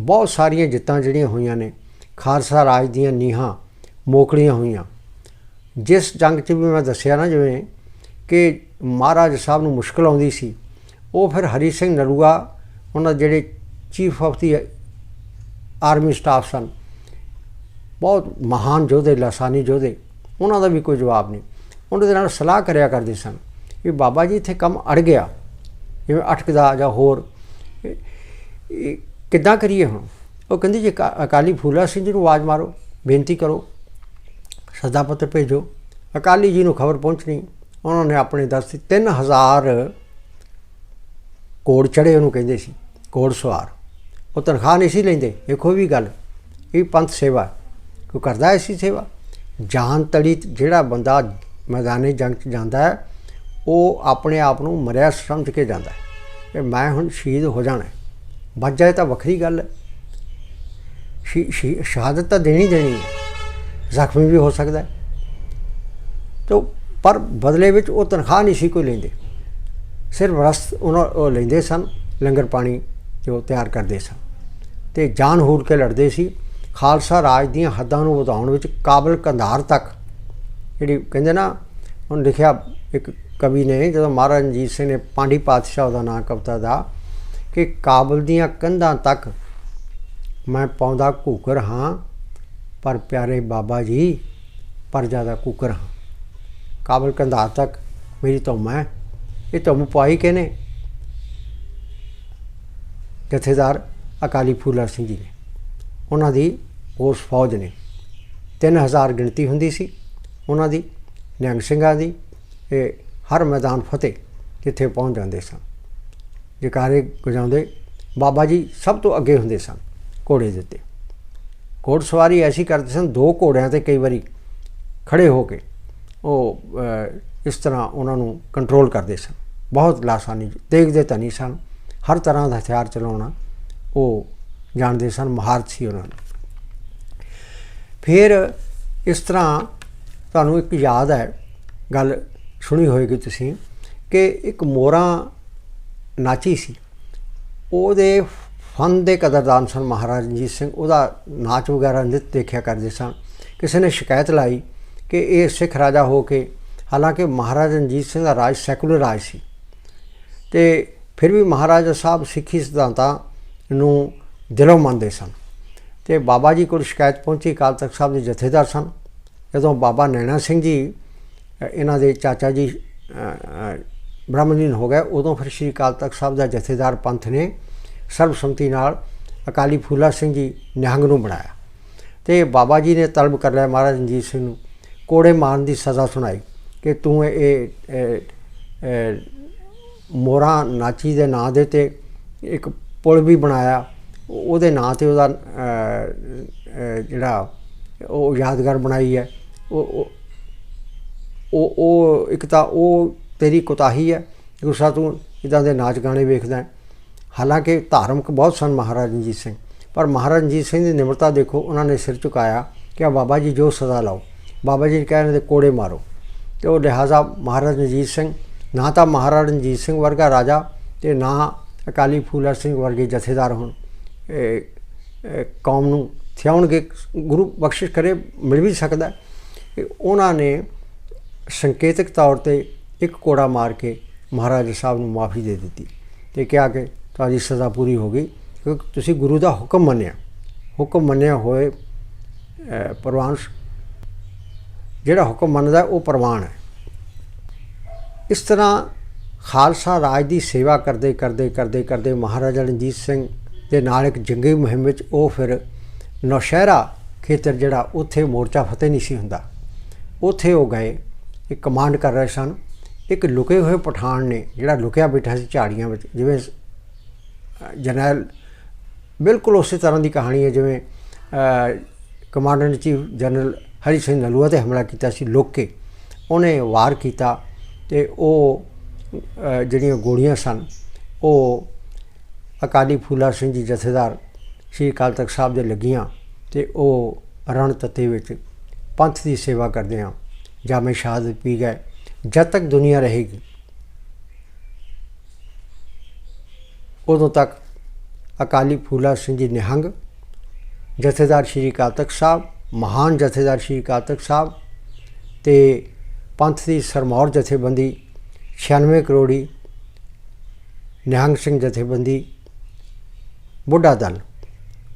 ਬਹੁਤ ਸਾਰੀਆਂ ਜਿੱਤਾਂ ਜਿਹੜੀਆਂ ਹੋਈਆਂ ਨੇ, ਖਾਲਸਾ ਰਾਜ ਦੀਆਂ ਨੀਹਾਂ ਮੋਕਲੀਆਂ ਹੋਈਆਂ। ਜਿਸ ਜੰਗ 'ਚ ਵੀ ਮੈਂ ਦੱਸਿਆ ਨਾ ਜਿਵੇਂ ਕਿ ਮਹਾਰਾਜ ਸਾਹਿਬ ਨੂੰ ਮੁਸ਼ਕਲ ਆਉਂਦੀ ਸੀ, ਉਹ ਫਿਰ ਹਰੀ ਸਿੰਘ ਨਲੂਆ ਉਹਨਾਂ ਜਿਹੜੇ chief of the army staff ਸਨ, ਬਹੁਤ ਮਹਾਨ ਯੋਧੇ, ਲਾਸਾਨੀ ਯੋਧੇ, ਉਹਨਾਂ ਦਾ ਵੀ ਕੋਈ ਜਵਾਬ ਨਹੀਂ। ਉਹਨਾਂ ਦੇ ਨਾਲ ਸਲਾਹ ਕਰਿਆ ਕਰਦੇ ਸਨ ਵੀ ਬਾਬਾ ਜੀ ਇੱਥੇ ਕੰਮ ਅੜ ਗਿਆ, ਜਿਵੇਂ ਅਟਕਦਾ ਜਾਂ ਹੋਰ। ਕਿੱਦਾਂ ਕਰੀਏ ਹੁਣ? ਉਹ ਕਹਿੰਦੀ, ਜੀ ਅਕਾ- ਅਕਾਲੀ ਫੂਲਾ ਸਿੰਘ ਜੀ ਨੂੰ ਆਵਾਜ਼ ਮਾਰੋ, ਬੇਨਤੀ ਕਰੋ ਸੱਦਾ ਪੱਤਰ ਭੇਜੋ। ਅਕਾਲੀ ਜੀ ਨੂੰ ਖਬਰ ਪਹੁੰਚਣੀ, ਉਹਨਾਂ ਨੇ ਆਪਣੇ ਦੱਸ 3000 ਕੋੜ ਚੜੇ ਉਹਨੂੰ ਕਹਿੰਦੇ ਸੀ, ਕੋੜ ਸਵਾਰ। ਉਹ ਤਨਖਾਹ ਨਹੀਂ ਸੀ ਲੈਂਦੇ ਦੇਖੋ ਵੀ ਗੱਲ, ਇਹ ਪੰਥ ਸੇਵਾ ਹੈ। ਕੋਈ ਕਰਦਾ ਐਸੀ ਸੇਵਾ? ਜਾਨ ਤੜੀ ਜਿਹੜਾ ਬੰਦਾ ਮੈਦਾਨੇ ਜੰਗ 'ਚ ਜਾਂਦਾ ਹੈ, ਉਹ ਆਪਣੇ ਆਪ ਨੂੰ ਮਰਿਆ ਸਮਝ ਕੇ ਜਾਂਦਾ ਹੈ। ਕਿ ਮੈਂ ਹੁਣ ਸ਼ਹੀਦ ਹੋ ਜਾਣਾ ਬਚ ਜਾਏ ਤਾਂ ਵੱਖਰੀ ਗੱਲ ਹੈ। ਸ਼ੀ- ਸ਼ੀ- ਸ਼ਹਾਦਤ ਤਾਂ ਦੇਣੀ ਦੇਣੀ ਹੈ। ਜ਼ਖਮੀ ਵੀ ਹੋ ਸਕਦਾ ਹੈ। ਤੋ ਪਰ ਬਦਲੇ ਵਿੱਚ ਉਹ ਤਨਖਾਹ ਨਹੀਂ ਸੀ ਕੋਈ ਲੈਂਦੇ। ਸਿਰਫ ਰਸ ਉਹਨਾਂ ਉਹ ਲੈਂਦੇ ਸਨ, ਲੰਗਰ ਪਾਣੀ ਜੋ ਤਿਆਰ ਕਰਦੇ ਸਨ। ਤੇ ਜਾਨ ਹੂਰ ਕੇ ਲੜਦੇ ਸੀ। ਖਾਲਸਾ ਰਾਜ ਦੀਆਂ ਹੱਦਾਂ ਨੂੰ ਵਧਾਉਣ ਵਿੱਚ ਕਾਬਲ ਕੰਧਾਰ ਤੱਕ ਜਿਹੜੀ ਕਹਿੰਦੇ ਨਾ ਹੁਣ ਲਿਖਿਆ ਇੱਕ ਕਵੀ ਨੇ ਜਦੋਂ ਮਹਾਰਾਜ ਰਣਜੀਤ ਸਿੰਘ ਨੇ ਪਾਂਡੀ ਪਾਤਸ਼ਾਹ ਦਾ ਨਾਂ ਕਵਿਤਾ ਦਾ ਕਿ ਕਾਬਲ ਦੀਆਂ ਕੰਧਾਂ ਤੱਕ ਮੈਂ ਪਾਉਂਦਾ ਘੂਕਰ ਹਾਂ ਪਰ ਪਿਆਰੇ ਬਾਬਾ ਜੀ, ਪਰ ਜ਼ਿਆਦਾ ਕੂਕਰ ਹਾਂ। ਕਾਬਲ ਕੰਧਾਰ ਤੱਕ ਮੇਰੀ ਧੁੰਮ ਹੈ। ਇਹ ਧੁੰਮ ਪਾਈ ਕੇ ਜਥੇਦਾਰ ਅਕਾਲੀ ਫੂਲਾ ਸਿੰਘ ਜੀ ਨੇ। ਉਹਨਾਂ ਦੀ ਉਸ ਫੌਜ ਨੇ 3000 ਗਿਣਤੀ ਹੁੰਦੀ ਸੀ। ਉਹਨਾਂ ਦੀ, ਨਿਹੰਗ ਸਿੰਘਾਂ ਦੀ, ਇਹ ਹਰ ਮੈਦਾਨ ਫਤਿਹ ਜਿੱਥੇ ਪਹੁੰਚ ਜਾਂਦੇ ਸਨ। ਜਕਾਰੇ ਗਜਾਉਂਦੇ ਬਾਬਾ ਜੀ ਸਭ ਤੋਂ ਅੱਗੇ ਹੁੰਦੇ ਸਨ ਘੋੜੇ ਦੇ ਉੱਤੇ। ਘੋੜ ਸਵਾਰੀ ਐਸੀ ਕਰਦੇ ਸਨ, ਦੋ ਘੋੜਿਆਂ ਤੇ ਕਈ ਵਾਰੀ ਖੜੇ ਹੋ ਕੇ ਉਹ ਇਸ ਤਰ੍ਹਾਂ ਉਹਨਾਂ ਨੂੰ ਕੰਟਰੋਲ ਕਰਦੇ ਸਨ। ਬਹੁਤ ਲਾਸਾਨੀ, ਦੇਖਦੇ ਤਾਂ ਨਹੀਂ ਸਨ। ਹਰ ਤਰ੍ਹਾਂ ਦਾ ਹਥਿਆਰ ਚਲਾਉਣਾ ਉਹ ਜਾਣਦੇ ਸਨ ਮਹਾਰਤ ਸੀ ਉਹਨਾਂ ਨੂੰ। ਫਿਰ ਇਸ ਤਰ੍ਹਾਂ ਤੁਹਾਨੂੰ ਇੱਕ ਯਾਦ ਹੈ, ਗੱਲ ਸੁਣੀ ਹੋਏਗੀ ਤੁਸੀਂ, ਕਿ ਇੱਕ ਮੋਰਾ ਨਾਚੀ ਸੀ। ਉਹਦੇ ਫਨ ਦੇ ਕਦਰਦਾਨ ਸਨ ਮਹਾਰਾਜ ਰਣਜੀਤ ਸਿੰਘ। ਉਹਦਾ ਨਾਚ ਵਗੈਰਾ ਨਿਤ ਦੇਖਿਆ ਕਰਦੇ ਸਨ ਕਿਸੇ ਨੇ ਸ਼ਿਕਾਇਤ ਲਾਈ ਕਿ ਇਹ ਸਿੱਖ ਰਾਜਾ ਹੋ ਕੇ ਹਾਲਾਂਕਿ ਮਹਾਰਾਜ ਰਣਜੀਤ ਸਿੰਘ ਦਾ ਰਾਜ ਸੈਕੂਲਰ ਰਾਜ ਸੀ। ਤੇ ਫਿਰ ਵੀ ਮਹਾਰਾਜਾ ਸਾਹਿਬ ਸਿੱਖੀ ਸਿਧਾਂਤਾਂ ਨੂੰ ਦਿਲੋਂ ਮੰਨਦੇ ਸਨ। ਤੇ ਬਾਬਾ ਜੀ ਕੋਲ ਸ਼ਿਕਾਇਤ ਪਹੁੰਚੀ ਅਕਾਲ ਤਖਤ ਸਾਹਿਬ ਦੇ ਜਥੇਦਾਰ ਸਨ। ਜਦੋਂ ਬਾਬਾ ਨੈਣਾ ਸਿੰਘ ਜੀ ਇਹਨਾਂ ਦੇ ਚਾਚਾ ਜੀ ਅ, ਹੋ ਗਏ ਉਦੋਂ ਫਿਰ ਸ਼੍ਰੀ ਅਕਾਲ ਤਖਤ ਸਾਹਿਬ ਦਾ ਜਥੇਦਾਰ ਪੰਥ ਨੇ ਸਰਬਸੰਮਤੀ ਨਾਲ ਅਕਾਲੀ ਫੂਲਾ ਸਿੰਘ ਜੀ ਨਿਹੰਗ ਨੂੰ ਬਣਾਇਆ। ਤੇ ਬਾਬਾ ਜੀ ਨੇ ਤਲਬ ਕਰ ਲਿਆ ਮਹਾਰਾਜ ਰਣਜੀਤ ਸਿੰਘ ਨੂੰ। ਕੋੜੇ ਮਾਰਨ ਦੀ ਸਜ਼ਾ ਸੁਣਾਈ ਕਿ ਤੂੰ ਇਹ ਇਹ, ਮੋਰਾ ਨਾਚੀ ਦੇ ਨਾਂ ਦੇ ਤੇ ਇੱਕ ਪੁਲ ਵੀ ਬਣਾਇਆ। ਉਹਦੇ ਨਾਂ ਤੇ ਉਹਦਾ ਜਿਹੜਾ ਉਹ ਯਾਦਗਾਰ ਬਣਾਈ ਹੈ। ਉਹ ਉਹ- ਉਹ ਇੱਕ ਤਾਂ ਉਹ ਤੇਰੀ ਕੋਤਾਹੀ ਹੈ। ਦੂਸਰਾ ਤੂੰ ਇਦਾਂ ਦੇ ਨਾਚ ਗਾਣੇ ਵੇਖਦਾ ਹਾਲਾਂਕਿ ਧਾਰਮਿਕ ਬਹੁਤ ਸਨ ਮਹਾਰਾਜ ਰਣਜੀਤ ਸਿੰਘ, ਪਰ ਮਹਾਰਾਜ ਰਣਜੀਤ ਸਿੰਘ ਦੀ ਨਿਮਰਤਾ ਦੇਖੋ, ਉਹਨਾਂ ਨੇ ਸਿਰ ਝੁਕਾਇਆ ਕਿ ਆ ਬਾਬਾ ਜੀ ਜੋ ਸਜ਼ਾ ਲਾਓ, ਬਾਬਾ ਜੀ ਕਹਿ ਰਹੇ ਨੇ ਕੋੜੇ ਮਾਰੋ। ਤੇ ਉਹ ਲਿਹਾਜ਼ਾ ਮਹਾਰਾਜ ਰਣਜੀਤ ਸਿੰਘ, ਨਾ ਤਾਂ ਮਹਾਰਾਜ ਰਣਜੀਤ ਸਿੰਘ ਵਰਗਾ ਰਾਜਾ ਤੇ ਨਾ ਅਕਾਲੀ ਫੂਲਾ ਸਿੰਘ ਵਰਗੇ ਜਥੇਦਾਰ ਹੋਣ। ਕੌਮ ਨੂੰ ਥਿਆਉਣਗੇ, ਗੁਰੂ ਬਖਸ਼ਿਸ਼ ਕਰੇ, ਮਿਲ ਵੀ ਸਕਦਾ ਉਹਨਾਂ ਨੇ ਸੰਕੇਤਕ ਤੌਰ ਤੇ ਇੱਕ ਕੋੜਾ ਮਾਰ ਕੇ ਮਹਾਰਾਜ ਸਾਹਿਬ ਨੂੰ ਮਾਫੀ ਦੇ ਦਿੱਤੀ। ਤੇ ਕਿਹਾ ਕਿ ਤੁਹਾਡੀ ਸਜ਼ਾ ਪੂਰੀ ਹੋ ਗਈ ਕਿਉਂਕਿ ਤੁਸੀਂ ਗੁਰੂ ਦਾ ਹੁਕਮ ਮੰਨਿਆ। ਹੁਕਮ ਮੰਨਿਆ ਹੋਏ ਅਹ, ਪ੍ਰਵਾਨ ਜਿਹੜਾ ਹੁਕਮ ਮੰਨਦਾ ਉਹ ਪ੍ਰਵਾਨ ਹੈ। ਇਸ ਤਰ੍ਹਾਂ ਖਾਲਸਾ ਰਾਜ ਦੀ ਸੇਵਾ ਕਰਦੇ ਕਰਦੇ ਕਰਦੇ ਕਰਦੇ ਮਹਾਰਾਜਾ ਰਣਜੀਤ ਸਿੰਘ ਦੇ ਨਾਲ ਇੱਕ ਜੰਗੀ ਮੁਹਿੰਮ ਵਿੱਚ ਉਹ ਫਿਰ ਨੌਸ਼ਹਿਰਾ ਖੇਤਰ ਜਿਹੜਾ ਉੱਥੇ ਮੋਰਚਾ ਫਤਿਹ ਨਹੀਂ ਸੀ ਹੁੰਦਾ। ਉੱਥੇ ਉਹ ਗਏ ਇੱਕ ਕਮਾਂਡ ਕਰ ਰਹੇ ਸਨ। ਇੱਕ ਲੁਕੇ ਹੋਏ ਪਠਾਨ ਨੇ ਜਿਹੜਾ ਲੁਕਿਆ ਬੈਠਾ ਸੀ ਝਾੜੀਆਂ ਵਿੱਚ ਜਿਵੇਂ ਜਰਨੈਲ ਬਿਲਕੁਲ ਉਸੇ ਤਰ੍ਹਾਂ ਦੀ ਕਹਾਣੀ ਹੈ ਜਿਵੇਂ ਅ, commander in chief general Hari Singh Nalwa ਤੇ ਹਮਲਾ ਕੀਤਾ ਸੀ ਲੁੱਕ ਉਹਨੇ ਵਾਰ ਕੀਤਾ ਤੇ ਉਹ ਜਿਹੜੀਆਂ ਗੋਲੀਆਂ ਸਨ ਉਹ ਅਕਾਲੀ ਫੂਲਾ ਸਿੰਘ ਜੀ ਜਥੇਦਾਰ ਸ਼੍ਰੀ ਅਕਾਲ ਤਖਤ ਸਾਹਿਬ ਦੇ ਲੱਗੀਆਂ ਤੇ ਉਹ ਰਣ ਤੱਤੇ ਵਿੱਚ ਪੰਥ ਦੀ ਸੇਵਾ ਕਰਦੇ ਆ। ਜਾਮੇ ਸ਼ਹਾਦਤ ਪੀ ਗਏ। ਜਦ ਤੱਕ ਦੁਨੀਆ ਰਹੇਗੀ ਉਦੋਂ ਤੱਕ ਅਕਾਲੀ ਫੂਲਾ ਸਿੰਘ ਜੀ ਨਿਹੰਗ ਜਥੇਦਾਰ ਸ਼੍ਰੀ ਕਾਤਕ ਸਾਹਿਬ ਮਹਾਨ ਜਥੇਦਾਰ ਸ਼੍ਰੀ ਕਾਤਕ ਸਾਹਿਬ ਤੇ ਪੰਥ ਦੀ ਸਰਮੌਰ ਜਥੇਬੰਦੀ 96 ਕਰੋੜੀ ਨਿਹੰਗ ਸਿੰਘ ਜਥੇਬੰਦੀ ਬੁੱਢਾ ਦਲ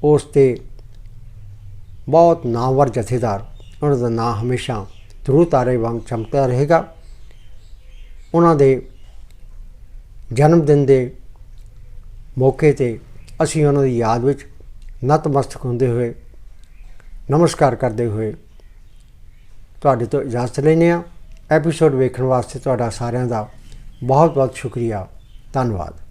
ਉਸ ਤੇ ਬਹੁਤ ਨਾਮਵਰ ਜਥੇਦਾਰ ਉਹਨਾਂ ਦਾ ਨਾਮ ਹਮੇਸ਼ਾ ਧਰੂ ਤਾਰੇ ਵਾਂਗ ਚਮਕਦਾ ਰਹੇਗਾ ਉਹਨਾਂ ਦੇ ਜਨਮ ਦਿਨ ਦੇ ਮੌਕੇ ਤੇ ਅਸੀਂ ਉਹਨਾਂ ਦੀ ਯਾਦ ਵਿੱਚ ਨਤਮਸਤਕ ਹੁੰਦੇ ਹੋਏ ਨਮਸਕਾਰ ਕਰਦੇ ਹੋਏ ਤੁਹਾਡੇ ਤੋਂ ਇਜਾਜ਼ਤ ਲੈਂਦੇ ਹਾਂ। ਐਪੀਸੋਡ ਵੇਖਣ ਵਾਸਤੇ ਤੁਹਾਡਾ ਸਾਰਿਆਂ ਦਾ ਬਹੁਤ ਬਹੁਤ ਸ਼ੁਕਰੀਆ। ਧੰਨਵਾਦ।